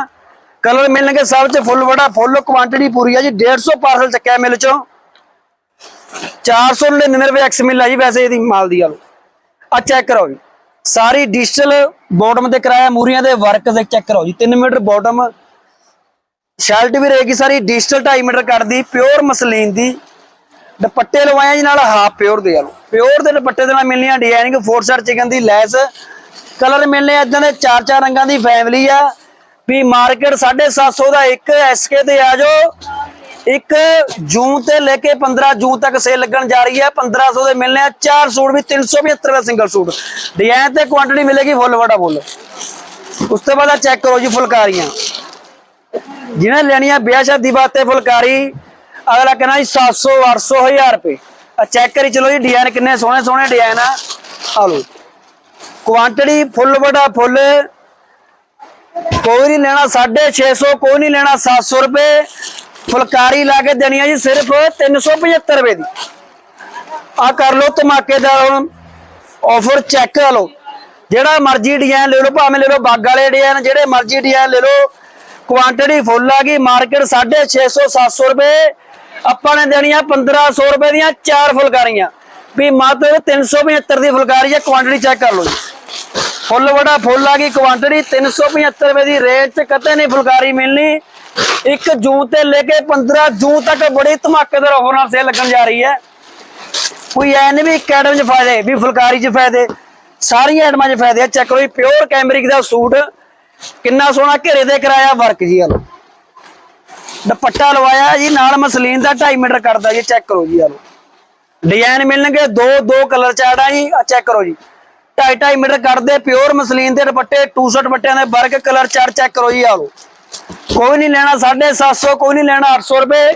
ਕਲਰ ਮਿਲਣਗੇ ਸਭ ਚ ਫੁੱਲ ਬੜਾ ਫੁੱਲ ਕੁਆਂਟੀਟੀ ਪੂਰੀ ਆ ਜੀ। 150 ਪਾਰਸਲ ਚੱਕਿਆ ਮਿਲ ਚੋਂ। 499 ਰੁਪਏ ਐਕਸ ਮਿਲ ਆ ਜੀ ਵੈਸੇ ਇਹਦੀ ਮਾਲ ਦੀ ਆ ਲੋ ਆ ਚੈੱਕ ਕਰੋ ਜੀ। ਸਾਰੀ ਡਿਜੀਟਲ ਬਾਟਮ ਤੇ ਕਰਾਇਆ ਮੂਰੀਆਂ ਦੇ ਵਰਕ ਦੇ ਚੈੱਕ ਕਰੋ ਜੀ। 3 ਮੀਟਰ ਬਾਟਮ ਸ਼ਰਟ ਵੀ ਰਹੇਗੀ ਸਾਰੀ ਡਿਜੀਟਲ 2.5 ਮੀਟਰ ਕੱਟਦੀ ਪਿਓਰ ਮਸਲੀਨ ਦੀ। ਦੁਪੱਟੇ ਲਵਾਇਆ ਜੀ, ਨਾਲ ਹਾਫ ਪਿਓਰ ਦੇ ਆਲੋ। ਪਿਓਰ ਦੇ ਦੁਪੱਟੇ ਦੇ ਨਾਲ ਮਿਲਣੀਆਂ ਡਿਜ਼ਾਈਨਿੰਗ ਫੋਰ ਸੈਟ ਚਿਕਨ ਦੀ ਲੈਸ। ਕਲਰ ਮਿਲਨੇ ਇਦਾਂ ਦੇ ਚਾਰ ਚਾਰ ਰੰਗਾਂ ਦੀ ਫੈਮਿਲੀ ਆ। ਵੀ ਮਾਰਕੀਟ 750 ਦਾ ਇੱਕ ਐਸਕੇ ਤੇ ਆ ਜਾਓ। ਇੱਕ ਜੂਨ ਤੇ ਲੈ ਕੇ 15 ਜੂਨ ਤੱਕ ਸੇਲ ਲੱਗਣ ਜਾ ਰਹੀ ਹੈ 1500 ਦੇ ਮਿਲਨੇ ਆ ਚਾਰ ਸੂਟ ਵੀ 375 ਦਾ ਸਿੰਗਲ ਸੂਟ। ਡਿਜ਼ਾਈਨ ਤੇ ਕੁਆਂਟੀਟੀ ਮਿਲੇਗੀ ਫੁੱਲ ਵੜਾ ਫੁੱਲ। ਉਸ ਤੋਂ ਬਾਅਦ ਚੈੱਕ ਕਰੋ ਜੀ ਫੁਲਕਾਰੀਆਂ। ਜਿਹਨੇ ਲੈਣੀਆਂ ਵਿਆਹ ਸ਼ਾਦੀ ਵਾਸਤੇ ਫੁਲਕਾਰੀ, ਅਗਲਾ ਕਹਿੰਦਾ ਜੀ 700 800 1000 ਰੁਪਏ। ਆ ਚੈੱਕ ਕਰੀ, ਚਲੋ ਜੀ ਡਿਜ਼ਾਈਨ ਕਿੰਨੇ ਸੋਹਣੇ ਸੋਹਣੇ ਡਿਜ਼ਾਈਨ ਆ। ਆ ਲਓ ਕੁਆਂਟੀਟੀ ਫੁੱਲ ਵੱਡਾ ਫੁੱਲ, ਕੋਈ ਨਹੀਂ ਲੈਣਾ 650 ਕੋਈ ਨਹੀਂ ਲੈਣਾ 700 ਰੁਪਏ। ਫੁਲਕਾਰੀ ਲਾ ਕੇ ਦੇਣੀ ਆ ਜੀ ਸਿਰਫ 375 ਰੁਪਏ ਦੀ। ਆ ਕਰ ਲਓ ਧਮਾਕੇਦਾਰ ਹੁਣ। ਆਫਰ ਚੈੱਕ ਕਰ ਲਓ। ਜਿਹੜਾ ਮਰਜ਼ੀ ਡਿਜ਼ਾਈਨ ਲੈ ਲਓ, ਭਾਵੇਂ ਲੈ ਲਓ ਬਾਗ ਵਾਲੇ ਡਿਜ਼ਾਈਨ ਜਿਹੜੇ ਮਰਜ਼ੀ ਡਿਜ਼ਾਈਨ ਲੈ ਲਓ। ਕੁਆਂਟੀਟੀ ਫੁੱਲ ਆ ਗਈ ਮਾਰਕੀਟ 650 700 ਰੁਪਏ। ਆਪਾਂ ਨੇ ਦੇਣੀਆਂ 1500 ਰੁਪਏ ਦੀਆਂ ਚਾਰ ਫੁਲਕਾਰੀਆਂ। ਵੀ ਮਾਤਰ 375 ਦੀ ਫੁਲਕਾਰੀ ਹੈ ਕੁਆਂਟੀਟੀ ਚੈੱਕ ਕਰ ਲਓ ਜੀ। ਫੁੱਲ ਬੜਾ ਫੁੱਲ ਆ ਗਈ ਕੁਆਂਟੀਟੀ 375 ਰੁਪਏ ਦੀ ਰੇਟ 'ਚ ਕਦੇ ਨਹੀਂ ਫੁਲਕਾਰੀ ਮਿਲਣੀ। 1 ਜੂਨ ਤੇ ਲੈ ਕੇ 15 ਜੂਨ ਤੱਕ ਬੜੀ ਧਮਾਕੇਦਾਰ ਆਫਰ ਨਾਲ ਸੇਲ ਲੱਗਣ ਜਾ ਰਹੀ ਹੈ। ਕੋਈ ਐ ਨਹੀਂ ਵੀ ਇੱਕ ਆਈਟਮ 'ਚ ਫਾਇਦੇ, ਵੀ ਫੁਲਕਾਰੀ 'ਚ ਫਾਇਦੇ। ਸਾਰੀਆਂ ਆਈਟਮਾਂ 'ਚ ਫਾਇਦੇ ਆ। ਚੈੱਕ ਕਰੋ ਜੀ ਪਿਓਰ ਕੈਮਰਿਕ ਦਾ ਸੂਟ। ਕਿੰਨਾ ਸੋਹਣਾ ਘੇਰੇ ਦੇ ਕਰਾਇਆ, ਵਰਕ ਜੀ ਆ ਦੁਪੱਟਾ ਲਵਾਇਆ ਜੀ, ਨਾਲ ਮਸਲੀਨ ਦਾ 2.5 ਮੀਟਰ ਕਰਦਾ ਜੀ ਚੈੱਕ ਕਰੋ ਜੀ ਆ ਡਿਜ਼ਾਈਨ ਮਿਲਣਗੇ, ਦੋ ਦੋ ਕਲਰ ਚਾੜਾ ਜੀ ਚੈੱਕ ਕਰੋ ਜੀ। 2.5 2.5 ਮੀਟਰ ਕੱਢਦੇ ਪਿਓਰ ਮਸਲੀਨ ਦੇ ਦੁਪੱਟੇ 200 ਦੁਪੱਟਿਆਂ ਦੇ ਵਰਕ ਕਲਰ ਚਾਰ ਚੈੱਕ ਕਰੋ ਜੀ ਆ ਕੋਈ ਨਹੀਂ ਲੈਣਾ 750 ਕੋਈ ਨਹੀਂ ਲੈਣਾ 800 ਰੁਪਏ।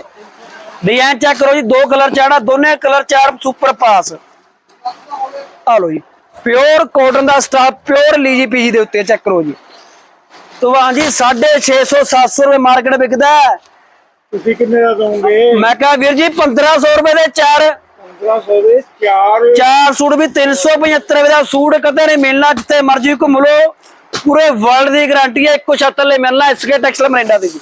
ਡਿਜ਼ਾਈਨ ਚੈੱਕ ਕਰੋ ਜੀ, ਦੋ ਕਲਰ ਚਾੜਾ ਦੋਨੇ ਕਲਰ ਚਾਰ ਸੁਪਰ ਪਾਸ ਆਲੋ ਜੀ ਪਿਓਰ ਕਾਟਨ ਦਾ ਸਟਾਫ ਪਿਓਰ ਲੀਜੀ ਪੀਜੀ ਦੇ ਉੱਤੇ ਚੈੱਕ ਕਰੋ ਜੀ। ਤੋਂ ਹਾਂਜੀ 650 700 ਰੁਪਏ ਮਾਰਕੀਟ ਵਿਕਦਾ ਹੈ। ਤੁਸੀਂ ਕਿੰਨੇ ਦਾ ਦੋਗੇ? ਮੈਂ ਕਹਾ ਵੀਰ ਜੀ 1500 ਰੁਪਏ ਦੇ ਚਾਰ 1500 ਦੇ 4 ਚਾਰ ਸੂਟ ਵੀ 375 ਰੁਪਏ ਦਾ ਸੂਟ ਕਦੇ ਨਹੀਂ ਮਿਲਣਾ ਜਿੱਥੇ ਮਰਜ਼ੀ ਘੁੰਮ ਲਓ। ਪੂਰੇ ਵਰਲਡ ਦੀ ਗਾਰੰਟੀ ਹੈ ਇੱਕੋ ਛੱਤ ਲਈ ਮਿਲਣਾ ਐਸਕੇ ਟੈਕਸਲ ਮਰਿੰਡਾ ਦੇ ਜੀ।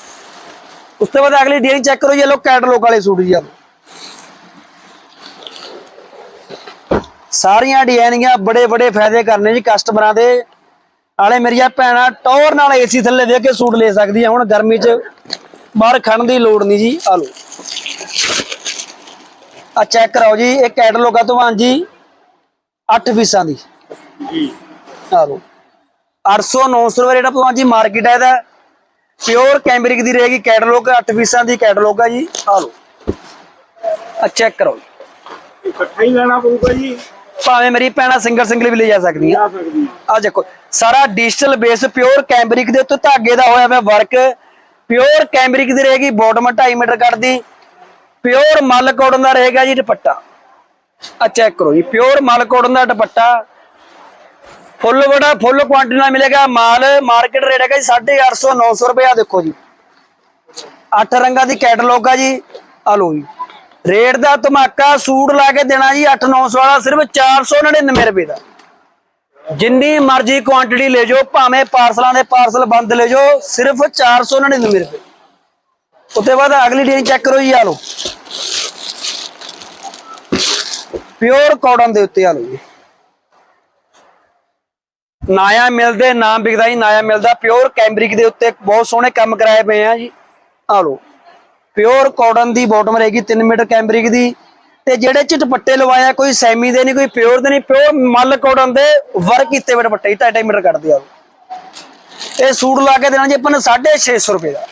ਉਸ ਤੋਂ ਬਾਅਦ ਅਗਲੀ ਡੀਲਿੰਗ ਚੈੱਕ ਕਰੋ ਜੀ ਇਹ ਲੋ ਕੈਟਲੌਗ ਵਾਲੇ ਸੂਟ ਜੀ ਆ। ਸਾਰੀਆਂ ਡਿਜ਼ਾਈਨਿੰਗਾਂ ਬੜੇ ਬੜੇ ਫਾਇਦੇ ਕਰਨੇ ਜੀ ਕਸਟਮਰਾਂ ਦੇ। ਨਾਲੇ ਮੇਰੀਆਂ ਭੈਣਾਂ ਟੌਰ ਨਾਲ ਏਸੀ ਥੱਲੇ ਦੇ ਕੇ ਸੂਟ ਲੈ ਸਕਦੀ ਆ। ਹੁਣ ਗਰਮੀ 'ਚ ਬਾਹਰ ਖੜਨ ਦੀ ਲੋੜ ਨਹੀਂ ਜੀ। ਆ ਲਓ। ਆ ਚੈੱਕ ਕਰਾਓ ਜੀ ਇਹ ਕੈਟਲੌਗ ਆ ਤੁਹਾਨੂੰ ਜੀ। 8 ਫੀਸਾਂ ਦੀ। ਜੀ। ਆ ਲਓ। 800 900 ਰੁਪਏ ਰੇਟ ਤੁਹਾਨੂੰ ਜੀ ਮਾਰਕੀਟ ਹੈ ਇਹਦਾ। ਪਿਓਰ ਕੈਮਰਿਕ ਦੀ ਰਹੇਗੀ ਕੈਟਲੌਗ 8 ਫੀਸਾਂ ਦੀ ਕੈਟਲੌਗ ਆ ਜੀ। ਆ ਲਓ। ਆ ਚੈੱਕ ਕਰੋ। ਇਕੱਠਾ ਹੀ ਲੈਣਾ ਪਊਗਾ ਜੀ। ਭਾਵੇਂ ਮੇਰੀ ਭੈਣਾਂ ਸਿੰਗਲ ਸਿੰਗਲ ਵੀ ਲੈ ਜਾ ਸਕਦੀ ਆ ਆ ਦੇਖੋ ਸਾਰਾ ਡਿਜੀਟਲ ਬੇਸ ਪਿਓਰ ਕੈਮਰਿਕ ਦੇ ਉੱਤੇ ਧਾਗੇ ਦਾ ਹੋਇਆ ਹੋਇਆ ਵਰਕ ਪਿਓਰ ਕੈਮਰਿਕ ਦੀ ਰਹੇਗੀ ਬਾਟਮ 2.5 ਮੀਟਰ ਕੱਢਦੀ। ਪਿਓਰ ਮਲ ਕੋਟਨ ਦਾ ਰਹੇਗਾ ਜੀ ਦੁਪੱਟਾ। ਆ ਚੈੱਕ ਕਰੋ ਜੀ ਪਿਓਰ ਮਲ ਕੋਟਨ ਦਾ ਦੁਪੱਟਾ। ਫੁੱਲ ਬੜਾ ਫੁੱਲ ਕੁਆਂਟੀਟੀ ਨਾਲ ਮਿਲੇਗਾ। ਮਾਲ ਮਾਰਕੀਟ ਰੇਟ ਹੈਗਾ ਜੀ 850 900 ਰੁਪਏ ਆ ਦੇਖੋ ਜੀ। ਅੱਠ ਰੰਗਾਂ ਦੀ ਕੈਟਲੌਗ ਆ ਜੀ। ਆ ਲਓ ਜੀ। ਰੇਟ ਦਾ ਧਮਾਕਾ ਸੂਟ ਲਾ ਕੇ ਦੇਣਾ ਜੀ 8 900 ਵਾਲਾ, ਸਿਰਫ 499 ਰੁਪਏ ਦਾ। ਜਿੰਨੀ ਮਰਜ਼ੀ ਕੁਆਂਟੀਟੀ ਲੈ ਜਾਓ, ਭਾਵੇਂ ਪਾਰਸਲਾਂ ਦੇ ਪਾਰਸਲ ਬੰਦ ਲੈ ਜਾਓ, ਸਿਰਫ 499 ਰੁਪਏ। ਉੱਤੇ ਬਾਅਦ ਅਗਲੀ ਡਿਜ਼ਾਈਨ ਚੈੱਕ ਕਰੋ ਜੀ, ਆ ਲਓ। ਪਿਓਰ ਕਾਟਨ ਦੇ ਉੱਤੇ ਆ ਲਓ ਜੀ। ਨਾਇਆ ਮਿਲਦੇ, ਨਾਮ ਵਿਕਦਾ ਜੀ, ਨਾਇਆ ਮਿਲਦਾ। ਪਿਓਰ ਕੈਂਬਰਿਕ ਦੇ ਉੱਤੇ ਬਹੁਤ ਸੋਹਣੇ ਕੰਮ ਕਰਾਏ ਪਏ ਆ ਜੀ। ਆ ਲਓ। ਪਿਓਰ ਕਾਟਨ ਦੀ ਬਾਟਮ ਰਹੇਗੀ 3 ਮੀਟਰ ਕੈਂਬਰਿਕ ਦੀ। ਤੇ ਜਿਹੜੇ ਚ ਦੁਪੱਟੇ ਲਵਾਇਆ ਕੋਈ ਸੈਮੀ ਦੇ ਨਹੀਂ, ਕੋਈ ਪਿਓਰ ਦੇ ਨਹੀਂ, ਪਿਓਰ ਮੱਲ ਕਾਟਨ ਦੇ ਵਰਕ ਕੀਤੇ ਹੋਏ ਦੁਪੱਟੇ 2.5 ਮੀਟਰ ਕੱਢਦੇ ਆ ਇਹ ਸੂਟ ਲਾ ਕੇ ਦੇਣਾ ਜੀ ਆਪਾਂ ਨੂੰ 650 ਰੁਪਏ ਦਾ।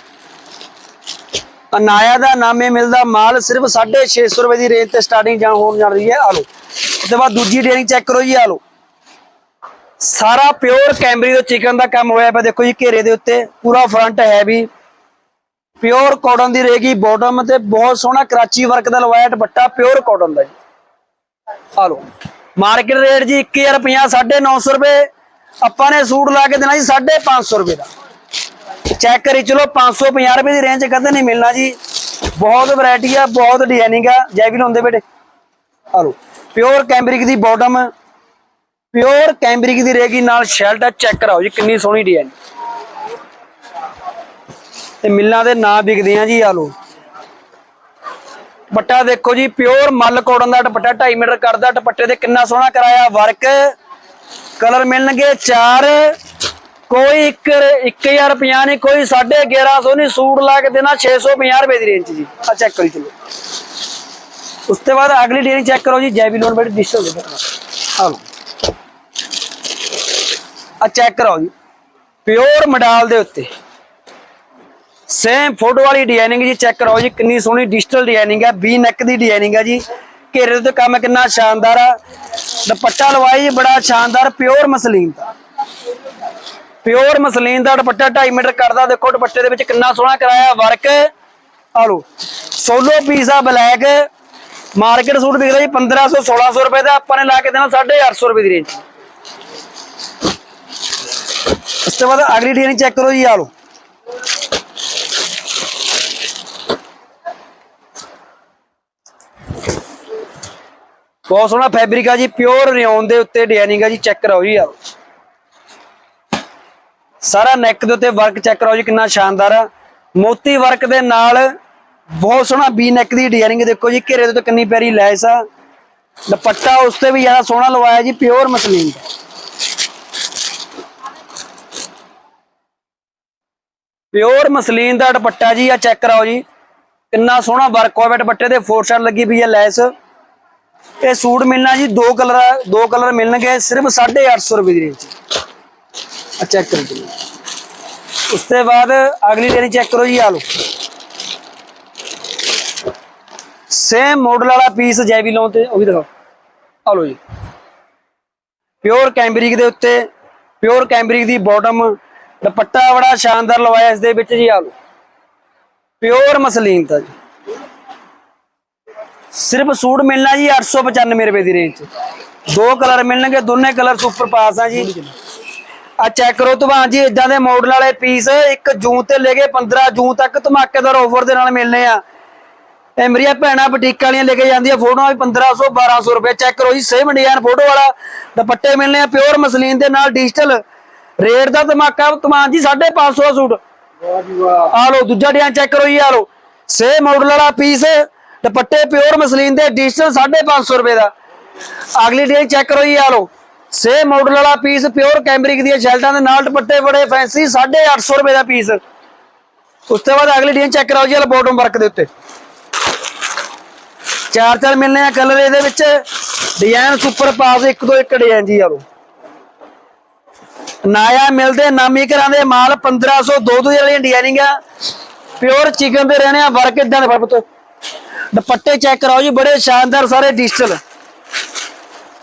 ਅਨਾਇਆ ਦਾ, ਨਾਮੇ ਮਿਲਦਾ, ਮਾਲ ਸਿਰਫ 650 ਰੁਪਏ ਦੀ ਰੇਂਜ ਤੇ ਸਟਾਰਟਿੰਗ ਜਾਂ ਹੋਣ ਜਾ ਰਹੀ ਹੈ, ਆ ਲਓ। ਉਸ ਤੋਂ ਬਾਅਦ ਦੂਜੀ ਡੇਰਿੰਗ ਚੈੱਕ ਕਰੋ ਜੀ, ਆ ਲਓ। ਸਾਰਾ ਪਿਓਰ ਕੈਮਰੀ ਦਾ ਚਿਕਨ ਦਾ ਕੰਮ ਹੋਇਆ ਪਿਆ, ਦੇਖੋ ਜੀ, ਘੇਰੇ ਦੇ ਉੱਤੇ, ਪੂਰਾ ਫਰੰਟ ਹੈ ਵੀ। ਪਿਓਰ ਕਾਟਨ ਦੀ ਰਹੇਗੀ ਬਾਟਮ ਤੇ ਬਹੁਤ ਸੋਹਣਾ ਕਰਾਚੀ ਵਰਕ ਦਾ ਲਵਾਇਆ ਦੁਪੱਟਾ ਪਿਓਰ ਕਾਟਨ ਦਾ ਜੀ। ਆ ਲਓ। ਮਾਰਕੀਟ ਰੇਟ ਜੀ 1050 950 ਰੁਪਏ। ਆਪਾਂ ਨੇ ਸੂਟ ਲਾ ਕੇ ਦੇਣਾ ਜੀ 550 ਰੁਪਏ ਦਾ। ਚੈੱਕ ਕਰੀ ਚਲੋ 550 ਰੁਪਏ ਦੀ ਰੇਂਜ ਕਦੇ ਨਹੀਂ ਮਿਲਣਾ ਜੀ। ਬਹੁਤ ਵੈਰਾਈਟੀ ਆ, ਬਹੁਤ ਡਿਜ਼ਾਈਨਿੰਗ ਆ। ਜੈਵਿਨ ਹੁੰਦੇ ਬੇਟੇ। ਆ ਲਓ। ਪਿਓਰ ਕੈਂਬਰਿਕ ਦੀ ਬਾਟਮ ਪਿਓਰ ਕੈਂਬਰਿਕ ਦੀ ਰਹੇਗੀ ਨਾਲ ਸ਼ੈਲਟ ਆ ਚੈੱਕ ਕਰਾਓ ਜੀ, ਕਿੰਨੀ ਸੋਹਣੀ ਡਿਜ਼ਾਈਨ ਤੇ ਮਿੱਲਾਂ ਦੇ ਨਾਂ ਵਿਕਦੇ ਆ ਜੀ ਆ ਲਓ ਦੁਪੱਟਾ ਦੇਖੋ ਜੀ, ਪਿਓਰ ਮੱਲ ਕੋੜਨ ਦਾ ਦੁਪੱਟਾ 2.5 ਮੀਟਰ ਕਰਦਾ ਦੁਪੱਟੇ ਤੇ ਕਿੰਨਾ ਸੋਹਣਾ ਕਰਾਇਆ ਵਰਕ। ਕਲਰ ਮਿਲਣਗੇ 4 ਕੋਈ 1 1050 ਨਹੀਂ, ਕੋਈ 1150 ਨਹੀਂ, ਸੂਟ ਲਾ ਕੇ ਦੇਣਾ 650 ਰੁਪਏ ਦੀ ਰੇਂਜ ਜੀ। ਆ ਚੈੱਕ ਕਰੀ ਚਲੋ। ਉਸ ਤੋਂ ਬਾਅਦ ਅਗਲੀ ਡੇਰੀ ਚੈੱਕ ਕਰੋ ਜੀ ਜੈਬੀ ਲੋਨ ਬੜੀ ਡਿਜੀਟਲ ਦੇ ਆ ਲਓ। ਆ ਚੈੱਕ ਕਰਾਓ ਜੀ। ਪਿਓਰ ਮਡਾਲ ਦੇ ਉੱਤੇ। ਸੇਮ ਫੋਟੋ ਵਾਲੀ ਡਿਜ਼ਾਈਨਿੰਗ ਜੀ ਚੈੱਕ ਕਰਾਓ ਜੀ, ਕਿੰਨੀ ਸੋਹਣੀ ਡਿਜੀਟਲ ਡਿਜ਼ਾਈਨਿੰਗ ਹੈ ਵੀ ਨੈਕ ਦੀ ਡਿਜ਼ਾਈਨਿੰਗ ਹੈ ਜੀ। ਘੇਰੇ ਦੇ ਕੰਮ ਕਿੰਨਾ ਸ਼ਾਨਦਾਰ ਆ। ਦੁਪੱਟਾ ਲਵਾਈ ਜੀ ਬੜਾ ਸ਼ਾਨਦਾਰ ਪਿਓਰ ਮਸਲੀਨ ਦਾ। ਪਿਓਰ ਮਸਲੀਨ ਦਾ ਦੁਪੱਟਾ 2.5 ਮੀਟਰ ਕਰਦਾ, ਦੇਖੋ ਦੁਪੱਟੇ ਦੇ ਵਿੱਚ ਕਿੰਨਾ ਸੋਹਣਾ ਕਰਾਇਆ ਵਰਕ ਆ ਲੋ ਸੋਲੋ ਪੀਸ ਆ ਬਲੈਕ ਮਾਰਕੀਟ ਸੂਟ ਵਿਕਦਾ ਜੀ 1500 1600 ਰੁਪਏ ਦਾ, ਆਪਾਂ ਨੇ ਲਾ ਕੇ ਦੇਣਾ 850 ਰੁਪਏ ਦੀ ਰੇਂਜ ਉਸ ਤੋਂ ਬਾਅਦ ਅਗਲੀ ਡਿਜ਼ਾਈਨ ਚੈੱਕ ਕਰੋ ਜੀ ਆ ਲੋ ਬਹੁਤ ਸੋਹਣਾ ਫੈਬਰਿਕ ਆ ਜੀ ਪਿਓਰ ਰਿਓਨ ਦੇ ਉੱਤੇ ਡਿਜ਼ਾਈਨਿੰਗ ਆ ਜੀ ਚੈੱਕ ਕਰਾਓ ਜੀ ਆ ਸਾਰਾ ਨੈਕ ਦੇ ਉੱਤੇ ਵਰਕ ਚੈੱਕ ਕਰਾਓ ਜੀ, ਕਿੰਨਾ ਸ਼ਾਨਦਾਰ ਆ। ਮੋਤੀ ਵਰਕ ਦੇ ਨਾਲ ਬਹੁਤ ਸੋਹਣਾ ਬੀ ਨੈਕ ਦੀ ਡਿਜ਼ਾਈਨਿੰਗ ਦੇਖੋ ਜੀ, ਘੇਰੇ ਦੇ ਉੱਤੇ ਕਿੰਨੀ ਪਿਆਰੀ ਲੈਸ ਆ। ਦੁਪੱਟਾ ਉਸ ਤੇ ਵੀ ਜ਼ਿਆਦਾ ਸੋਹਣਾ ਲਵਾਇਆ ਜੀ ਪਿਓਰ ਮਸਲੀਨ। ਦਾ ਪਿਓਰ ਮਸਲੀਨ ਦਾ ਦੁਪੱਟਾ ਜੀ ਆ ਚੈੱਕ ਕਰਾਓ ਜੀ। ਕਿੰਨਾ ਸੋਹਣਾ ਵਰਕ ਹੋਇਆ ਦੁਪੱਟੇ ਤੇ ਫੋਰ ਸ਼ਾਟ ਲੱਗੀ ਪਈ ਹੈ ਲੈਸ। ਇਹ ਸੂਟ ਮਿਲਣਾ ਜੀ, ਦੋ ਕਲਰ ਦੋ ਕਲਰ ਮਿਲਣਗੇ ਸਿਰਫ 850 ਰੁਪਏ ਦੀ ਰੇਂਜ ਆ ਚੈੱਕ ਕਰੋ ਜੀ। ਉਸ ਤੋਂ ਬਾਅਦ ਅਗਲੀ ਡੇਰੀ ਚੈੱਕ ਕਰੋ ਜੀ ਆ ਲਓ। ਸੇਮ ਮਾਡਲ ਵਾਲਾ ਪੀਸ ਜੈਵੀ ਲੋਨ ਤੇ, ਉਹ ਵੀ ਦਿਖਾਓ। ਆ ਲਓ ਜੀ। ਪਿਓਰ ਕੈਂਬਰਿਕ ਦੇ ਉੱਤੇ ਪਿਓਰ ਕੈਂਬਰਿਕ ਦੀ ਬਾਟਮ ਦੁਪੱਟਾ ਬੜਾ ਸ਼ਾਨਦਾਰ ਲਵਾਇਆ ਇਸ ਦੇ ਵਿੱਚ ਜੀ ਆ ਲਓ। ਪਿਓਰ ਮਸਲੀਨ ਦਾ ਜੀ। ਸਿਰਫ ਸੂਟ ਮਿਲਣਾ ਜੀ 895 ਰੁਪਏ ਦੀ ਰੇਂਜ ਦੋ ਕਲਰ ਮਿਲਣਗੇ, ਦੋਨੇ ਕਲਰ ਸੁਪਰ ਪਾਸ ਆ ਜੀ। ਆ ਚੈੱਕ ਕਰੋ ਤੁਮਾਨ ਜੀ ਇਦਾਂ ਦੇ ਮਾਡਲ ਵਾਲੇ ਪੀਸ 1 ਜੂਨ ਤੇ ਲੈ ਕੇ 15 ਜੂਨ ਤੱਕ ਧਮਾਕੇਦਾਰ ਆਫਰ ਦੇ ਨਾਲ ਮਿਲਨੇ ਆ। ਇਹ ਮੇਰੀਆਂ ਭੈਣਾਂ ਬੁਟੀਕ ਵਾਲੀਆਂ ਲੈ ਕੇ ਜਾਂਦੀਆਂ ਫੋਟੋਆਂ ਵੀ 1500 1200 ਰੁਪਏ। ਚੈੱਕ ਕਰੋ ਜੀ ਸੇਮ ਡਿਜ਼ਾਈਨ ਫੋਟੋ ਵਾਲਾ। ਦੁਪੱਟੇ ਮਿਲਨੇ ਆ ਪਿਓਰ ਮਸਲੀਨ ਦੇ ਨਾਲ ਡਿਜੀਟਲ ਰੇਟ ਦਾ ਧਮਾਕਾ ਤੁਮਾਨ ਜੀ 550 ਦਾ ਸੂਟ। ਆ ਲਓ, ਦੂਜਾ ਡਿਜ਼ਾਈਨ ਚੈੱਕ ਕਰੋ ਜੀ, ਆ ਲਓ। ਸੇਮ ਮਾਡਲ ਵਾਲਾ ਪੀਸ ਦੁਪੱਟੇ ਪਿਓਰ ਮਸਲੀਨ ਦੇ ਡਿਜੀਟਲ 550 ਰੁਪਏ ਦਾ। ਅਗਲੀ ਡਿਜ਼ਾਈਨ ਚੈੱਕ ਕਰੋ ਜੀ ਆ ਲਓ। ਸੇਮ ਮਾਡਲ ਵਾਲਾ ਪੀਸ ਪਿਓਰ ਕੈਮਰਿਕ ਦੀਆਂ ਸ਼ੈਲਟਾਂ ਦੇ ਨਾਲ ਦੁਪੱਟੇ ਬੜੇ ਫੈਂਸੀ 850 ਰੁਪਏ ਦਾ ਪੀਸ ਉਸ ਤੋਂ ਬਾਅਦ ਅਗਲੀ ਡਿਜ਼ਾਈਨ ਚੈੱਕ ਕਰਾਓ ਜੀ ਆ ਬਾਟਮ ਵਰਕ ਦੇ ਉੱਤੇ। ਚਾਰ ਚਾਰ ਮਿਲਨੇ ਆ ਕਲਰ ਇਹਦੇ ਵਿੱਚ। ਡਿਜ਼ਾਈਨ ਸੁਪਰ ਪਾਸ ਇੱਕ ਤੋਂ ਇੱਕ ਡਿਜ਼ਾਈਨ ਜੀ ਆ ਲਓ। ਨਾਇਆ ਮਿਲਦੇ ਨਾਮੀ ਘਰਾਂ ਦੇ ਮਾਲ 1500 ਦੋ ਦੋ ਵਾਲੀਆਂ ਡਿਜ਼ਾਈਨਿੰਗ ਆ। ਪਿਓਰ ਚਿਕਨ ਦੇ ਰਹਿਣੇ ਆ ਵਰਕ ਇਦਾਂ ਦੇ ਫ਼ਰਕ ਦੁਪੱਟੇ ਚੈੱਕ ਕਰਾਓ ਜੀ, ਬੜੇ ਸ਼ਾਨਦਾਰ ਸਾਰੇ ਡਿਜੀਟਲ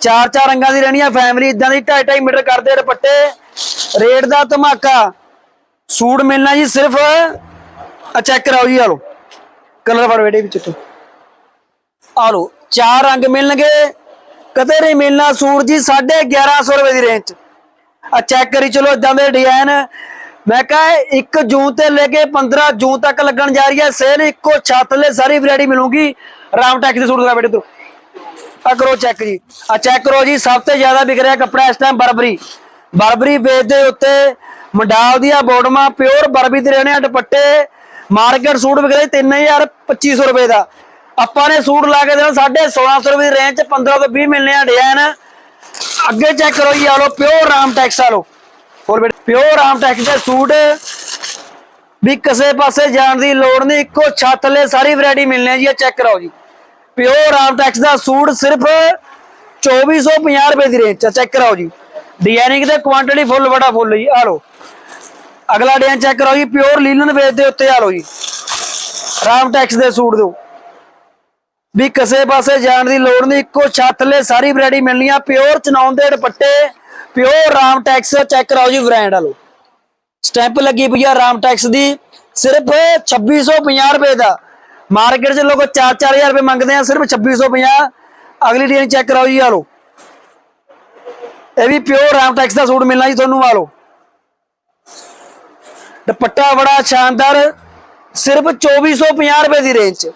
ਚਾਰ ਚਾਰ ਰੰਗਾਂ ਦੀ ਰਹਿਣੀ ਆ ਫੈਮਿਲੀ ਇਦਾਂ ਦੀ 2.5 ਮੀਟਰ ਕਰਦੇ ਦੁਪੱਟੇ। ਰੇਟ ਦਾ ਧਮਾਕਾ। ਸੂਟ ਮਿਲਣਾ ਜੀ ਸਿਰਫ ਆ ਚੈੱਕ ਕਰਾਓ ਜੀ, ਆ ਲਓ। ਕਲਰ ਫੜ ਬੇਟੇ ਵਿੱਚ ਤੋਂ ਆ ਲਓ, ਚਾਰ ਰੰਗ ਮਿਲਣਗੇ। ਕਦੇ ਨਹੀਂ ਮਿਲਣਾ ਸੂਟ ਜੀ 1150 ਰੁਪਏ ਦੀ ਰੇਂਜ ਚ ਆ ਚੈੱਕ ਕਰੀ ਚਲੋ, ਇਦਾਂ ਦੇ ਡਿਜ਼ਾਈਨ ਮੈਂ ਕਹਾਂ 1 ਜੂਨ ਤੇ ਲੈ ਕੇ 15 ਜੂਨ ਤੱਕ ਲੱਗਣ ਜਾ ਰਹੀ ਹੈ ਸੇਲ, ਇੱਕੋ ਛੱਤ ਲੈ ਸਾਰੀ ਵੈਰਾਈਟੀ ਮਿਲੂਗੀ। ਰਾਮ ਟੈਕ ਦੇ ਸੂਟ ਦਾ ਬੇਟੇ ਤੂੰ। ਆ ਕਰੋ ਚੈੱਕ ਜੀ। ਆ ਚੈੱਕ ਕਰੋ ਜੀ, ਸਭ ਤੋਂ ਜ਼ਿਆਦਾ ਵਿਕ ਰਿਹਾ ਕੱਪੜਾ ਇਸ ਟਾਈਮ ਬਰਬਰੀ। ਬਰਬਰੀ ਵੇਚ ਦੇ ਉੱਤੇ ਮੰਡਾਲ ਦੀਆਂ ਬੋਡਮਾਂ ਪਿਓਰ ਬਰਬਰੀ ਦੇ ਰਹਿਣੇ ਆ ਦੁਪੱਟੇ। ਮਾਰਕੀਟ ਸੂਟ ਵਿਕ ਰਿਹਾ 3000 2500 ਰੁਪਏ ਦਾ। ਆਪਾਂ ਨੇ ਸੂਟ ਲਾ ਕੇ ਦੇਣਾ 1650 ਰੁਪਏ ਦੀ ਰੇਂਜ ਚ 15 ਤੋਂ 20 ਮਿਲਨੇ ਆ ਡਿਜ਼ਾਈਨ ਅੱਗੇ ਚੈੱਕ ਕਰੋ ਜੀ ਆ ਲੋ ਪਿਓਰ ਰਾਮ ਟੈਕਸ ਆ ਲੋ ਪਿਓਰ ਰਾਮ ਦੇ ਸੂਟ। ਵੀ ਕਿਸੇ ਪਾਸੇ ਜਾਣ ਦੀ ਲੋੜ ਨਹੀਂ, ਇੱਕੋ ਛੱਤ ਲੈ ਸਾਰੀ ਵੈਰਾਈਟੀ ਮਿਲਣੀ ਜੀ, ਇਹ ਚੈੱਕ ਕਰਾਓ ਜੀ। ਪਿਓਰ ਰਾਮ ਦਾ ਸੂਟ ਸਿਰਫ 2450 ਰੁਪਏ ਦੀ ਰੇਂਜ ਚ ਚੈੱਕ ਕਰਾਓ ਜੀ। ਡਿਜ਼ਾਈਨਿੰਗ ਤੇ ਕੁਆਂਟੀਟੀ ਫੁੱਲ ਬੜਾ ਫੁੱਲ ਜੀ, ਆ ਲੋ ਅਗਲਾ ਡਿਜ਼ਾਈਨ ਚੈੱਕ ਕਰਾਓ ਜੀ, ਪਿਓਰ ਲੀਲਨ ਵੇਚ ਦੇ ਉੱਤੇ ਆ ਲੋ ਜੀ। ਰਾਮ ਦੇ ਸੂਟ ਦਿਓ। ਵੀ ਕਿਸੇ ਪਾਸੇ ਜਾਣ ਦੀ ਲੋੜ ਨਹੀਂ, ਇੱਕੋ ਛੱਤ ਲੈ ਸਾਰੀ ਵੈਰਾਈਟੀ ਮਿਲਣੀ ਆ, ਪਿਓਰ ਚਨਾਉਣ ਦੇ ਦੁਪੱਟੇ ਪਿਓਰ ਰਾਮ ਟੈਕਸ ਚੈੱਕ ਕਰਾਓ ਜੀ ਬ੍ਰਾਂਡ ਵਾਲੋ। ਸਟੈਂਪ ਲੱਗੀ ਪਈ ਆ ਰਾਮ ਟੈਕਸ ਦੀ, ਸਿਰਫ 2650 ਰੁਪਏ ਦਾ। ਮਾਰਕੀਟ 'ਚ ਲੋਕ 4-4000 ਰੁਪਏ ਮੰਗਦੇ ਆ, ਸਿਰਫ 2650 ਅਗਲੀ ਡੀਨ ਚੈੱਕ ਕਰਾਓ ਜੀ ਆ ਲਓ ਇਹ ਵੀ ਪਿਓਰ ਰਾਮ ਟੈਕਸ ਦਾ ਸੂਟ ਮਿਲਣਾ ਜੀ ਤੁਹਾਨੂੰ ਆ ਲਓ ਦੁਪੱਟਾ ਬੜਾ ਸ਼ਾਨਦਾਰ, ਸਿਰਫ 2450 ਰੁਪਏ ਦੀ ਰੇਂਜ 'ਚ।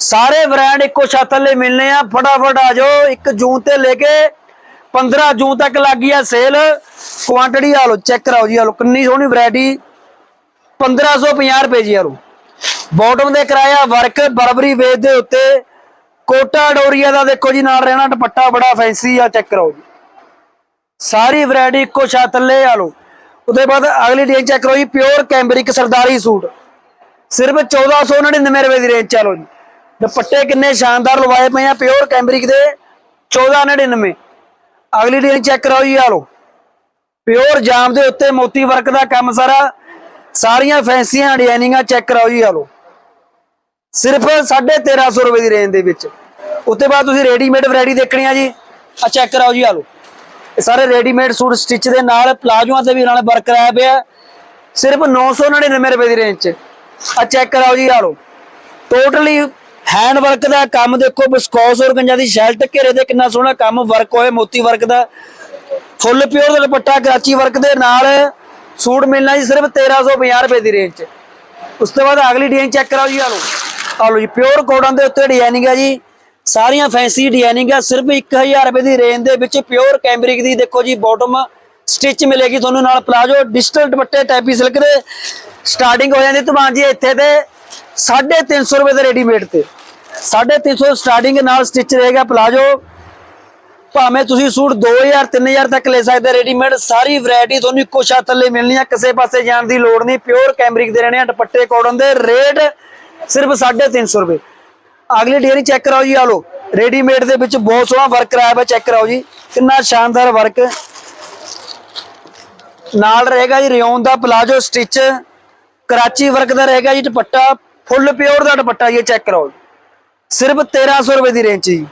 ਸਾਰੇ ਬ੍ਰਾਂਡ ਇੱਕੋ ਛੱਤ ਥੱਲੇ ਮਿਲਨੇ ਆ, ਫਟਾਫਟ ਆ ਜਾਓ 1 ਜੂਨ ਤੇ ਲੈ ਕੇ 15 ਜੂਨ ਤੱਕ ਲੱਗੀ ਆ ਸੇਲ। ਕੁਆਂਟੀਟੀ ਆ ਲਓ ਚੈੱਕ ਕਰਾਓ ਜੀ ਆ ਲਓ, ਕਿੰਨੀ ਸੋਹਣੀ ਵੈਰਾਈਟੀ 1550 ਰੁਪਏ ਜੀ ਆ ਲਓ। ਬਾਟਮ ਦੇ ਕਰਾਇਆ ਵਰਕ ਬਰਬਰੀ ਵੇਚ ਦੇ ਉੱਤੇ। ਕੋਟਾ ਡੋਰੀਆ ਦਾ ਦੇਖੋ ਜੀ, ਨਾਲ ਰਹਿਣਾ ਦੁਪੱਟਾ ਬੜਾ ਫੈਂਸੀ ਆ ਚੈੱਕ ਕਰਾਓ ਜੀ। ਸਾਰੀ ਵੈਰਾਈਟੀ ਇੱਕੋ ਛੱਤ ਥੱਲੇ ਆ ਲਓ। ਉਹਦੇ ਬਾਅਦ ਅਗਲੀ ਡਿਜ਼ਾਈਨ ਚੈੱਕ ਕਰੋ ਜੀ ਪਿਓਰ ਕੈਂਬਰਿਕ ਸਰਦਾਰੀ ਸੂਟ। ਸਿਰਫ 1499 ਰੁਪਏ ਦੀ ਰੇਂਜ ਚਲੋ ਜੀ। ਦੁਪੱਟੇ ਕਿੰਨੇ ਸ਼ਾਨਦਾਰ ਲਵਾਏ ਪਏ ਆ ਪਿਓਰ ਕੈਂਬਰਿਕ ਦੇ 1499 ਅਗਲੀ ਡਿਜ਼ਾਈਨ ਚੈੱਕ ਕਰਾਓ ਜੀ ਆ ਲਓ। ਪਿਓਰ ਜਾਮ ਦੇ ਉੱਤੇ ਮੋਤੀ ਵਰਕ ਦਾ ਕੰਮ ਸਾਰਾ। ਸਾਰੀਆਂ ਫੈਂਸੀਆਂ ਡਿਜ਼ਾਈਨਿੰਗਾਂ ਚੈੱਕ ਕਰਾਓ ਜੀ ਆ ਲਓ। ਸਿਰਫ 1350 ਰੁਪਏ ਦੀ ਰੇਂਜ ਦੇ ਵਿੱਚ। ਉੱਤੇ ਬਾਅਦ ਤੁਸੀਂ ਰੈਡੀਮੇਡ ਵੈਰਾਈਟੀ ਦੇਖਣੀ ਆ ਜੀ। ਆ ਚੈੱਕ ਕਰਾਓ ਜੀ ਆ ਲਓ। ਇਹ ਸਾਰੇ ਰੈਡੀਮੇਡ ਸੂਟ ਸਟਿਚ ਦੇ ਨਾਲ ਪਲਾਜੋਆਂ ਤੇ ਵੀ ਨਾਲ ਵਰਕ ਕਰਾਇਆ ਪਿਆ। ਸਿਰਫ 999 ਰੁਪਏ ਦੀ ਰੇਂਜ 'ਚ। ਆ ਚੈੱਕ ਕਰਾਓ ਜੀ ਆ ਲਓ। ਟੋਟਲੀ ਹੈਂਡ ਵਰਕ ਦਾ ਕੰਮ ਦੇਖੋ ਬਿਸਕੋਸ ਔਰ ਗੰਜਾ ਦੀ ਸ਼ੈਲਟ ਘੇਰੇ ਦੇ ਕਿੰਨਾ ਸੋਹਣਾ ਕੰਮ ਵਰਕ ਹੋਏ ਮੋਤੀ ਵਰਕ ਦਾ। ਫੁੱਲ ਪਿਓਰ ਦਾ ਦੁਪੱਟਾ ਕਰਾਚੀ ਵਰਕ ਦੇ ਨਾਲ ਸੂਟ ਮਿਲਣਾ ਜੀ ਸਿਰਫ 1350 ਰੁਪਏ ਦੀ ਰੇਂਜ 'ਚ। ਉਸ ਤੋਂ ਬਾਅਦ ਅਗਲੀ ਡਿਜ਼ਾਈਨ ਚੈੱਕ ਕਰਾਓ ਜੀ ਆ ਲਓ ਆ ਲਓ ਜੀ ਪਿਓਰ ਕੋਟਨ ਦੇ ਉੱਤੇ ਡਿਜ਼ਾਈਨਿੰਗ ਹੈ ਜੀ। ਸਾਰੀਆਂ ਫੈਂਸੀ ਡਿਜ਼ਾਈਨਿੰਗ ਹੈ ਸਿਰਫ 1000 ਰੁਪਏ ਦੀ ਰੇਂਜ ਦੇ ਵਿੱਚ ਪਿਓਰ ਕੈਂਬਰਿਕ ਦੀ ਦੇਖੋ ਜੀ ਬਾਟਮ ਸਟਿਚ ਮਿਲੇਗੀ ਤੁਹਾਨੂੰ ਨਾਲ ਪਲਾਜੋ ਡਿਜੀਟਲ ਦੁਪੱਟੇ ਟੈਪੀ ਸਿਲਕ ਦੇ। ਸਟਾਰਟਿੰਗ ਹੋ ਜਾਂਦੀ ਤੁਮਾਨ ਜੀ ਇੱਥੇ ਤੇ 350 ਰੁਪਏ ਦੇ ਰੈਡੀਮੇਡ ਤੇ। 350 ਸਟਾਰਟਿੰਗ ਨਾਲ ਸਟਿਚ ਰਹੇਗਾ ਪਲਾਜੋ। ਭਾਵੇਂ ਤੁਸੀਂ ਸੂਟ 2000 3000 ਤੱਕ ਲੈ ਸਕਦੇ ਰੈਡੀਮੇਡ ਸਾਰੀ ਵੈਰਾਈਟੀ ਤੁਹਾਨੂੰ ਇੱਕੋ ਛੱਤ ਥੱਲੇ ਮਿਲਣੀ ਆ, ਕਿਸੇ ਪਾਸੇ ਜਾਣ ਦੀ ਲੋੜ ਨਹੀਂ ਪਿਓਰ ਕੈਮਰਿਕ ਦੇ ਰਹਿਣੇ ਆ, ਦੁਪੱਟੇ ਕਾਟਨ ਦੇ ਰੇਟ ਸਿਰਫ 350 ਰੁਪਏ। ਅਗਲੀ ਡੇਰੀ ਚੈੱਕ ਕਰਾਓ ਜੀ, ਆ ਲੋ ਰੈਡੀਮੇਡ ਦੇ ਵਿੱਚ ਬਹੁਤ ਸੋਹਣਾ ਵਰਕ ਕਰਾਇਆ ਹੋਇਆ ਚੈੱਕ ਕਰਾਓ ਜੀ, ਕਿੰਨਾ ਸ਼ਾਨਦਾਰ ਵਰਕ ਨਾਲ ਰਹੇਗਾ ਜੀ, ਰਿਓਨ ਦਾ ਪਲਾਜੋ ਸਟਿਚ ਕਰਾਚੀ ਵਰਕ ਦਾ ਰਹੇਗਾ ਜੀ, ਦੁਪੱਟਾ ਫੁੱਲ ਪਿਓਰ ਦਾ ਦੁਪੱਟਾ ਇਹ ਚੈੱਕ ਕਰਾਓ। ਸਿਰਫ 1300 ਰੁਪਏ ਦੀ ਰੇਂਜ 'ਚ ਜੀ।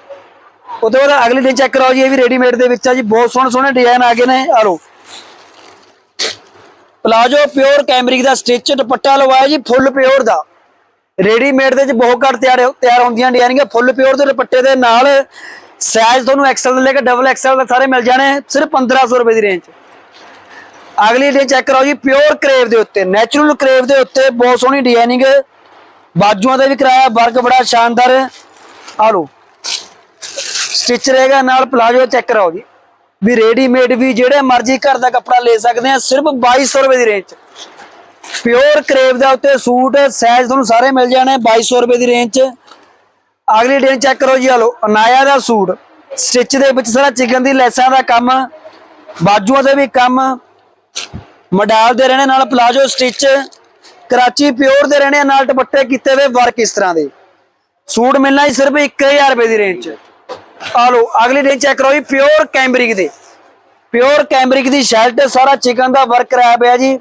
ਉਹਦੇ ਬਾਅਦ ਅਗਲੀ ਡਿਜ਼ਾਈਨ ਚੈੱਕ ਕਰਾਓ ਜੀ, ਇਹ ਵੀ ਰੈਡੀਮੇਡ ਦੇ ਵਿੱਚ ਆ ਜੀ, ਬਹੁਤ ਸੋਹਣੇ ਸੋਹਣੇ ਡਿਜ਼ਾਈਨ ਆ ਗਏ ਨੇ, ਆ ਲਓ। ਪਲਾਜੋ ਪਿਓਰ ਕੈਮਰਿਕ ਦਾ ਸਟਿਚ ਦੁਪੱਟਾ ਲਵਾਇਆ ਜੀ ਫੁੱਲ ਪਿਓਰ ਦਾ। ਰੈਡੀਮੇਡ ਦੇ ਵਿੱਚ ਬਹੁਤ ਘੱਟ ਤਿਆਰ ਤਿਆਰ ਹੁੰਦੀਆਂ ਡਿਜ਼ਾਈਨਿੰਗਾਂ ਫੁੱਲ ਪਿਓਰ ਦੇ ਦੁਪੱਟੇ ਦੇ ਨਾਲ ਸਾਈਜ਼ ਤੁਹਾਨੂੰ ਐਕਸਲ ਤੋਂ ਲੈ ਕੇ ਡਬਲ ਐਕਸਲ ਤੱਕ ਸਾਰੇ ਮਿਲ ਜਾਣੇ, ਸਿਰਫ 1500 ਰੁਪਏ ਦੀ ਰੇਂਜ ਅਗਲੀ ਡਿਜ਼ਾਈਨ ਚੈੱਕ ਕਰਾਓ ਜੀ ਪਿਓਰ ਕਰੇਵ ਦੇ ਉੱਤੇ ਨੈਚੁਰਲ ਕਰੇਵ ਦੇ ਉੱਤੇ ਬਹੁਤ ਸੋਹਣੀ ਡਿਜ਼ਾਈਨਿੰਗ ਬਾਜੂਆਂ ਦਾ ਵੀ ਕਰਾਇਆ ਵਰਕ ਬੜਾ ਸ਼ਾਨਦਾਰ ਆ ਲਓ। ਸਟਿਚ ਰਹੇਗਾ, ਨਾਲ ਪਲਾਜੋ ਚੈੱਕ ਕਰਾਓ ਜੀ। ਵੀ ਰੈਡੀਮੇਡ ਵੀ ਜਿਹੜੇ ਮਰਜ਼ੀ ਘਰ ਦਾ ਕੱਪੜਾ ਲੈ ਸਕਦੇ ਆ, ਸਿਰਫ 2200 ਰੁਪਏ ਦੀ ਰੇਂਜ 'ਚ ਪਿਓਰ ਕਰੇਵ ਦਾ ਉੱਤੇ ਸੂਟ ਸਾਈਜ਼ ਤੁਹਾਨੂੰ ਸਾਰੇ ਮਿਲ ਜਾਣੇ 2200 ਰੁਪਏ ਦੀ ਰੇਂਜ 'ਚ ਅਗਲੀ ਡਿਜ਼ਾਈਨ ਚੈੱਕ ਕਰੋ ਜੀ ਆ ਅਨਾਇਆ ਦਾ ਸੂਟ। ਸਟਿਚ ਦੇ ਵਿੱਚ ਸਾਰਾ ਚਿਕਨ ਦੀ ਲੈਸਾਂ ਦਾ ਕੰਮ, ਬਾਜੂਆਂ ਤੇ ਵੀ ਕੰਮ। ਮਡਾਲ ਦੇ ਰਹਿਣੇ ਨਾਲ ਪਲਾਜੋ ਸਟਿਚ ਕਰਾਚੀ ਪਿਓਰ ਦੇ ਰਹਿਣੇ ਨਾਲ ਦੁਪੱਟੇ ਕੀਤੇ ਹੋਏ ਵਰਕ ਇਸ ਤਰ੍ਹਾਂ ਦੇ। ਸੂਟ ਮਿਲਣਾ ਜੀ ਸਿਰਫ 1000 ਰੁਪਏ ਦੀ ਰੇਂਜ 'ਚ। ਆ ਲਓ, ਅਗਲੀ ਡਿਜ਼ਾਈਨ ਚੈੱਕ ਕਰੋ ਜੀ, ਪਿਓਰ ਕੈਂਬਰਿਕ ਦੇ। ਪਿਓਰ ਕੈਂਬਰਿਕ ਦੀ ਸ਼ਰਟ, ਸਾਰਾ ਚਿਕਨ ਦਾ ਵਰਕ ਕਰਾਇਆ ਪਿਆ ਜੀ।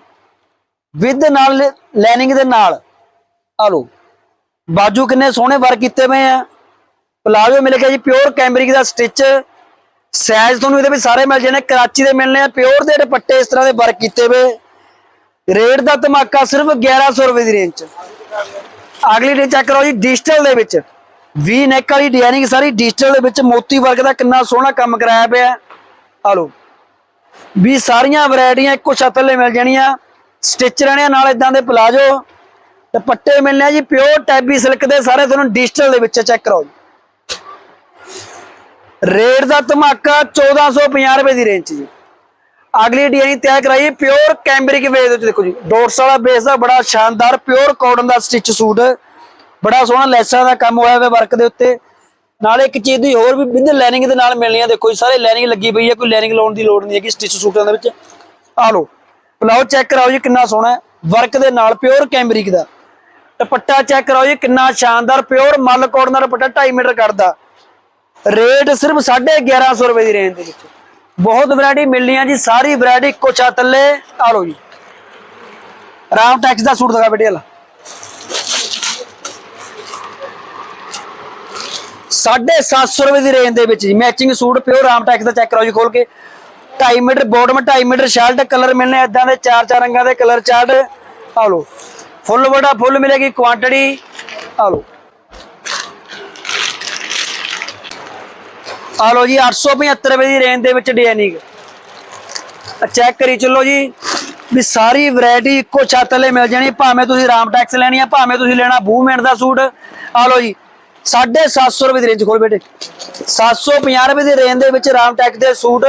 ਵਿਦ ਨਾਲ ਲੈਨਿੰਗ ਦੇ ਨਾਲ। ਆ ਲਓ, ਬਾਜੂ ਕਿੰਨੇ ਸੋਹਣੇ ਵਰਕ ਕੀਤੇ ਪਏ ਆ। ਪਲਾਜੋ ਮਿਲ ਗਿਆ ਜੀ, ਪਿਓਰ ਕੈਂਬਰਿਕ ਦਾ ਸਟਿਚ ਸਾਈਜ਼ ਤੁਹਾਨੂੰ ਇਹਦੇ ਵਿੱਚ ਸਾਰੇ ਮਿਲ ਜਾਣੇ, ਕਰਾਚੀ ਦੇ ਮਿਲਣੇ ਆ, ਪਿਓਰ ਦੇ ਦੁਪੱਟੇ ਇਸ ਤਰ੍ਹਾਂ ਦੇ ਵਰਕ ਕੀਤੇ ਹੋਏ ਰੇਟ ਦਾ ਧਮਾਕਾ ਸਿਰਫ 1100 ਰੁਪਏ ਦੀ ਰੇਂਜ ਚ। ਅਗਲੀ ਡੇ ਚੈੱਕ ਕਰੋ ਜੀ ਡਿਜੀਟਲ ਦੇ ਵਿੱਚ। ਵੀ ਨੈਕ ਵਾਲੀ ਡਿਜ਼ਾਈਨਿੰਗ ਸਾਰੀ ਡਿਜੀਟਲ ਦੇ ਵਿੱਚ, ਮੋਤੀ ਵਰਕ ਦਾ ਕਿੰਨਾ ਸੋਹਣਾ ਕੰਮ ਕਰਾਇਆ ਪਿਆ ਹੈ। ਆ ਲਓ। ਵੀ ਸਾਰੀਆਂ ਵੈਰਾਈਟੀਆਂ ਇੱਕੋ ਛੱਤ ਥੱਲੇ ਮਿਲ ਜਾਣੀਆਂ। ਸਟਿਚ ਰਹਿਣੇ ਨਾਲ ਇਦਾਂ ਦੇ ਪਲਾਜੋ। ਦੁਪੱਟੇ ਮਿਲਣੇ ਆ ਜੀ ਪਿਓਰ ਟੈਬੀ ਸਿਲਕ ਦੇ, ਸਾਰੇ ਤੁਹਾਨੂੰ ਡਿਜੀਟਲ ਦੇ ਵਿੱਚ ਚੈੱਕ ਕਰੋ ਜੀ। ਰੇਟ ਦਾ ਧਮਾਕਾ 1450 ਰੁਪਏ ਦੀ ਰੇਂਜ 'ਚ ਜੀ। ਅਗਲੀ ਡਿਜ਼ਾਈਨ ਤਿਆਰ ਕਰਾਈ ਪਿਓਰ ਕੈਂਬਰਿਕ ਵੇਸ ਵਿੱਚ। ਦੇਖੋ ਜੀ ਡੋਰਸ ਵਾਲਾ ਬੇਸ ਦਾ ਬੜਾ ਸ਼ਾਨਦਾਰ ਪਿਓਰ ਕਾਟਨ ਦਾ ਸਟਿਚ ਸੂਟ। ਬੜਾ ਸੋਹਣਾ ਲੈਸਾਂ ਦਾ ਕੰਮ ਹੋਇਆ ਹੋਇਆ ਵਰਕ ਦੇ ਉੱਤੇ। ਨਾਲ ਇੱਕ ਚੀਜ਼ ਦੀ ਹੋਰ ਵੀ ਵਿਦ ਲਾਈਨਿੰਗ ਦੇ ਨਾਲ ਮਿਲਣੀ ਆ। ਦੇਖੋ ਜੀ, ਸਾਰੇ ਲਾਈਨਿੰਗ ਲੱਗੀ ਪਈ ਹੈ ਕੋਈ ਲਾਈਨਿੰਗ ਲਾਉਣ ਦੀ ਲੋੜ ਨਹੀਂ ਹੈਗੀ ਸਟਿਚ ਸੂਟਾਂ ਦੇ ਵਿੱਚ। ਆ ਲਓ, ਪਲਾਓ ਚੈੱਕ ਕਰਾਓ ਜੀ, ਕਿੰਨਾ ਸੋਹਣਾ ਹੈ। ਵਰਕ ਦੇ ਨਾਲ ਪਿਓਰ ਕੈਂਬਰਿਕ ਦਾ। ਦੁਪੱਟਾ ਚੈੱਕ ਕਰਾਓ ਜੀ, ਕਿੰਨਾ ਸ਼ਾਨਦਾਰ ਪਿਓਰ ਮੱਲ ਕੋਟ ਦਾ ਦੁਪੱਟਾ 2.5 ਮੀਟਰ ਕੱਢਦਾ। ਰੇਟ ਸਿਰਫ 1150 ਰੁਪਏ ਦੀ ਰੇਂਜ ਦੇ ਵਿੱਚ। ਬਹੁਤ ਵੈਰਾਈਟੀ ਮਿਲਣੀ ਆ ਜੀ, ਸਾਰੀ ਵੈਰਾਈਟੀ ਕੋਚਾ ਤੱਲੇ ਆ ਲੋ ਜੀ। ਰਾਮ ਟੈਕਸ ਦਾ ਸੂਟ ਦਿਖਾ ਬੇਟੇ ਵਾਲਾ। 750 ਰੁਪਏ ਦੀ ਰੇਂਜ ਦੇ ਵਿੱਚ ਜੀ matching suit pure Ram tex ਦਾ ਚੈੱਕ ਕਰੋ ਜੀ ਖੋਲ ਕੇ। 2.5 metre bottom 2.5 metre shirt colour ਮਿਲਨੇ ਇਦਾਂ ਦੇ ਚਾਰ ਚਾਰ ਰੰਗਾਂ ਦੇ ਕਲਰ ਚਾਰਟ ਆ ਲੋ ਫੁੱਲ ਵੱਡਾ ਫੁੱਲ ਮਿਲੇਗੀ ਕੁਆਂਟੀਟੀ ਆ ਲੋ ਆ ਲਓ ਜੀ 875 ਰੁਪਏ ਦੀ ਰੇਂਜ ਦੇ ਵਿੱਚ ਡਿਜ਼ਾਈਨਿੰਗ ਚੈੱਕ ਕਰੀ ਚੱਲੋ ਜੀ ਵੀ ਸਾਰੀ ਵੈਰਾਈਟੀ ਇੱਕੋ ਛੱਤ ਥੱਲੇ ਮਿਲ ਜਾਣੀ, ਭਾਵੇਂ ਤੁਸੀਂ ਰਾਮ ਟੈਕਸ ਲੈਣੀ ਆ, ਭਾਵੇਂ ਤੁਸੀਂ ਲੈਣਾ ਬੂਮੈਂਟ ਦਾ ਸੂਟ। ਆ ਲਓ ਜੀ 750 ਰੁਪਏ ਦੀ ਰੇਂਜ ਖੋਲ ਬੇਟੇ। 750 ਰੁਪਏ ਦੀ ਰੇਂਜ ਦੇ ਵਿੱਚ ਰਾਮ ਟੈਕਸ ਦੇ ਸੂਟ।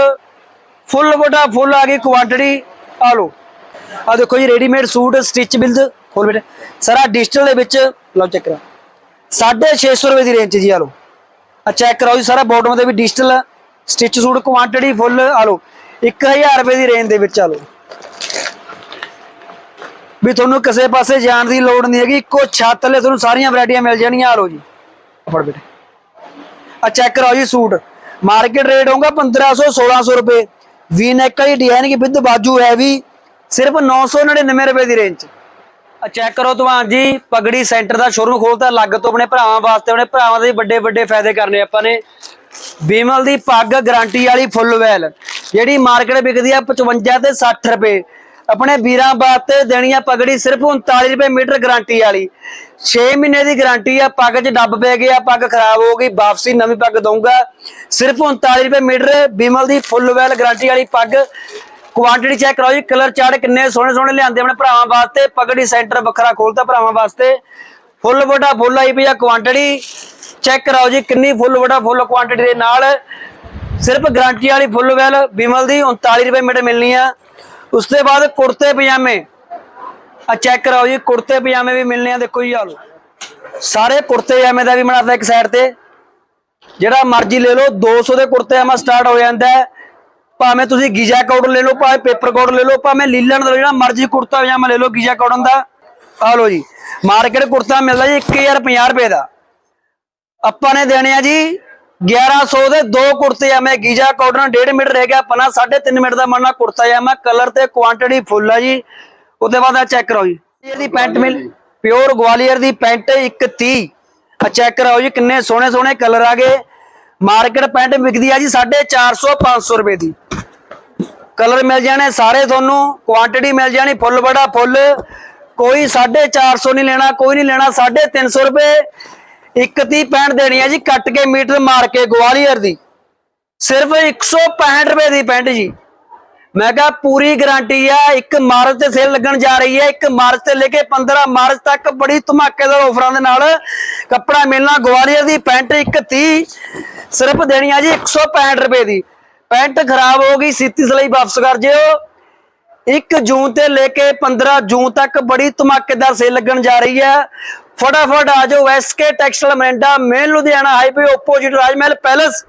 ਫੁੱਲ ਵੱਡਾ ਫੁੱਲ ਆ ਗਈ ਕੁਆਂਟੀਟੀ ਆ ਲਓ, ਆ ਦੇਖੋ ਜੀ ਰੈਡੀਮੇਡ ਸੂਟ ਸਟਿਚ ਬਿਲਡ ਖੋਲ ਬੇਟੇ। ਸਾਰਾ ਡਿਜੀਟਲ ਦੇ ਵਿੱਚ, ਲਓ ਚੈੱਕ ਕਰਾ। 650 ਰੁਪਏ ਦੀ ਰੇਂਜ 'ਚ ਜੀ, ਆ ਲਓ। ਚੈੱਕ ਕਰਾਓ ਜੀ, ਸਾਰਾ ਬਾਟਮ ਤੇ ਵੀ digital stitch suit quantity full ਆ ਲਓ 1000 ਰੁਪਏ ਦੀ ਰੇਂਜ ਦੇ ਵਿੱਚ ਆ ਲਓ। ਵੀ ਤੁਹਾਨੂੰ ਕਿਸੇ ਪਾਸੇ ਜਾਣ ਦੀ ਲੋੜ ਨਹੀਂ ਹੈਗੀ, ਇੱਕੋ ਛੱਤ ਥੱਲੇ ਤੁਹਾਨੂੰ ਸਾਰੀਆਂ ਵੈਰਾਈਟੀਆਂ ਮਿਲ ਜਾਣਗੀਆਂ ਆ ਲਓ ਜੀ। ਆ ਫੜ ਬੇਟੇ। ਆ ਚੈੱਕ ਕਰਾਓ ਜੀ ਸੂਟ ਮਾਰਕੀਟ ਰੇਟ ਹੋਊਗਾ 1500 1600 ਰੁਪਏ। ਵੀ ਨੈਕ ਵਾਲੀ ਡਿਜ਼ਾਈਨ ਕੀ ਵਿਦ ਬਾਜੂ ਹੈ ਵੀ ਸਿਰਫ 999 ਰੁਪਏ ਦੀ ਰੇਂਜ 'ਚ ਚੈੱਕ ਕਰੋ ਤੁਹਾਨੂੰ ਜੀ, ਪਗੜੀ ਸੈਂਟਰ ਦਾ ਸ਼ੋਰੂਮ ਖੋਲਤਾ, ਲੱਗ ਤੋਂ ਆਪਣੇ ਭਰਾਵਾਂ ਵਾਸਤੇ, ਆਪਣੇ ਭਰਾਵਾਂ ਦੇ ਵੱਡੇ ਵੱਡੇ ਫਾਇਦੇ ਕਰਨੇ ਆਪਾਂ ਨੇ। ਬੀਮਲ ਦੀ ਪੱਗ ਗਾਰੰਟੀ ਵਾਲੀ ਫੁੱਲ ਵੈਲ ਜਿਹੜੀ ਮਾਰਕੀਟ ਵਿਕਦੀ ਆ 55 ਤੇ 60 ਰੁਪਏ। ਆਪਣੇ ਵੀਰਾਂ ਵਾਸਤੇ ਦੇਣੀ ਆ ਪਗੜੀ ਸਿਰਫ 39 ਰੁਪਏ ਮੀਟਰ ਗਾਰੰਟੀ ਵਾਲੀ। 6 ਮਹੀਨੇ ਦੀ ਗਾਰੰਟੀ ਆ, ਪੱਗ 'ਚ ਡੱਬ ਪੈ ਗਿਆ ਪੱਗ ਖਰਾਬ ਹੋ ਗਈ, ਵਾਪਸੀ ਨਵੀਂ ਪੱਗ ਦਊਂਗਾ। ਸਿਰਫ 39 ਰੁਪਏ ਮੀਟਰ ਬੀਮਲ ਦੀ ਫੁੱਲ ਵੈਲ ਗਾਰੰਟੀ ਵਾਲੀ ਪੱਗ ਕੁਆਂਟੀਟੀ ਚੈੱਕ ਕਰਾਓ ਜੀ ਕਲਰ ਚਾਰਟ ਕਿੰਨੇ ਸੋਹਣੇ ਸੋਹਣੇ ਲਿਆਂਦੇ ਆਪਣੇ ਭਰਾਵਾਂ ਵਾਸਤੇ, ਪਗੜੀ ਸੈਂਟਰ ਵੱਖਰਾ ਖੋਲਤਾ ਭਰਾਵਾਂ ਵਾਸਤੇ। ਫੁੱਲ ਵੱਡਾ ਫੁੱਲ ਆਈ ਪਈ ਆ ਕੁਆਂਟੀਟੀ ਚੈੱਕ ਕਰਾਓ ਜੀ, ਕਿੰਨੀ ਫੁੱਲ ਵੱਡਾ ਫੁੱਲ ਕੁਆਂਟੀਟੀ ਦੇ ਨਾਲ। ਸਿਰਫ ਗਾਰੰਟੀ ਵਾਲੀ ਫੁੱਲ ਵੈਲ ਬਿਮਲ ਦੀ 39 ਰੁਪਏ ਮੀਟਰ ਮਿਲਣੀ ਆ। ਉਸ ਤੋਂ ਬਾਅਦ ਕੁੜਤੇ ਪਜਾਮੇ। ਆ ਚੈੱਕ ਕਰਾਓ ਜੀ, ਕੁੜਤੇ ਪਜਾਮੇ ਵੀ ਮਿਲਣੇ ਆ, ਦੇਖੋ ਜੀ ਆ ਲਓ। ਸਾਰੇ ਕੁੜਤੇ ਪਜਾਮੇ ਦਾ ਵੀ ਬਣਾਤਾ ਇੱਕ ਸਾਈਡ ਤੇ। ਜਿਹੜਾ ਮਰਜ਼ੀ ਲੈ ਲਓ 200 ਦੇ ਕੁੜਤੇ ਪਜਾਮਾ ਸਟਾਰਟ ਹੋ ਜਾਂਦਾ। ਹੈ ਭਾਵੇਂ ਤੁਸੀਂ ਗੀਜਾ ਕੋਟ ਲੈ ਲਓ ਭਾਵੇਂ ਪੇਪਰ ਕੋਟ ਲੈ ਲਓ ਭਾਵੇਂ ਲੀਲਣ ਦਾ ਜਿਹੜਾ ਮਰਜ਼ੀ ਕੁੜਤਾ ਪਜਾਮਾ ਲੈ ਲਓ ਗੀਜਾ ਕੋਟਨ ਦਾ ਆ ਲਓ ਜੀ ਮਾਰਕੀਟ ਕੁੜਤਾ ਮਿਲਦਾ ਜੀ 1050 ਰੁਪਏ ਦਾ। ਆਪਾਂ ਨੇ ਦੇਣੇ ਆ ਜੀ 1100 ਦੇ ਦੋ ਕੁੜਤੇ ਆ। ਮੈਂ ਗੀਜਾ ਕਾਟਨ 1.5 ਮੀਟਰ ਰਹਿ ਗਿਆ ਪਨਾ 3.5 ਮਿੰਟ ਦਾ ਮਰਨਾ ਕੁੜਤਾ ਆ ਮੈਂ ਕਲਰ ਤੇ ਕੁਆਂਟੀਟੀ ਫੁੱਲ ਆ ਜੀ। ਉਹਦੇ ਬਾਅਦ ਆ ਚੈੱਕ ਕਰੋ ਜੀ। ਇਹਦੀ ਪੈਂਟ ਮਿਲ ਪਿਓਰ ਗਵਾਲੀਅਰ ਦੀ ਪੈਂਟ 130 ਆ ਚੈੱਕ ਕਰਾਓ ਜੀ ਕਿੰਨੇ ਸੋਹਣੇ ਸੋਹਣੇ ਕਲਰ ਆ ਗਏ। ਮਾਰਕੀਟ ਪੈਂਟ ਵਿਕਦੀ ਆ ਜੀ 450 500 ਰੁਪਏ ਦੀ। ਕਲਰ ਮਿਲ ਜਾਣੇ ਸਾਰੇ ਤੁਹਾਨੂੰ ਕੁਆਂਟੀਟੀ ਮਿਲ ਜਾਣੀ, ਫੁੱਲ ਬੜਾ ਫੁੱਲ। ਕੋਈ 450 ਨਹੀਂ ਲੈਣਾ, ਕੋਈ ਨਹੀਂ ਲੈਣਾ 350 ਰੁਪਏ। ਇੱਕ ਤੀਹ ਪੈਂਟ ਦੇਣੀ ਹੈ ਜੀ ਕੱਟ ਕੇ ਮੀਟਰ ਮਾਰ ਕੇ ਗਵਾਲੀਅਰ ਦੀ। ਸਿਰਫ 165 ਰੁਪਏ ਦੀ ਪੈਂਟ ਜੀ। ਮੈਂ ਕਿਹਾ ਪੂਰੀ ਗਾਰੰਟੀ ਆ, ਇੱਕ ਮਾਰਚ ਤੇ ਸੇਲ ਲੱਗਣ ਜਾ ਰਹੀ ਹੈ ਇੱਕ ਮਾਰਚ ਤੇ ਲੈ ਕੇ 15 ਮਾਰਚ ਤੱਕ ਬੜੀ ਧਮਾਕੇਦਾਰ ਆਫਰਾਂ ਦੇ ਨਾਲ ਕੱਪੜਾ ਮਿਲਣਾ, ਗਵਾਲੀਅਰ ਦੀ ਪੈਂਟ 130 ਸਿਰਫ ਦੇਣੀ ਆ ਜੀ 165 ਰੁਪਏ ਦੀ। ਪੈਂਟ ਖਰਾਬ ਹੋ ਗਈ ਸੀਤੀ ਸਲਾਈ ਵਾਪਸ ਕਰ ਜਿਓ। 1 ਜੂਨ ਤੇ ਲੈ ਕੇ 15 ਜੂਨ ਤੱਕ ਬੜੀ ਧਮਾਕੇਦਾਰ ਸੇਲ ਲੱਗਣ ਜਾ ਰਹੀ ਹੈ। ਫਟਾਫਟ ਆ ਜਾਓ SK textile Morinda main Ludhiana highway opposite Rajmahal palace.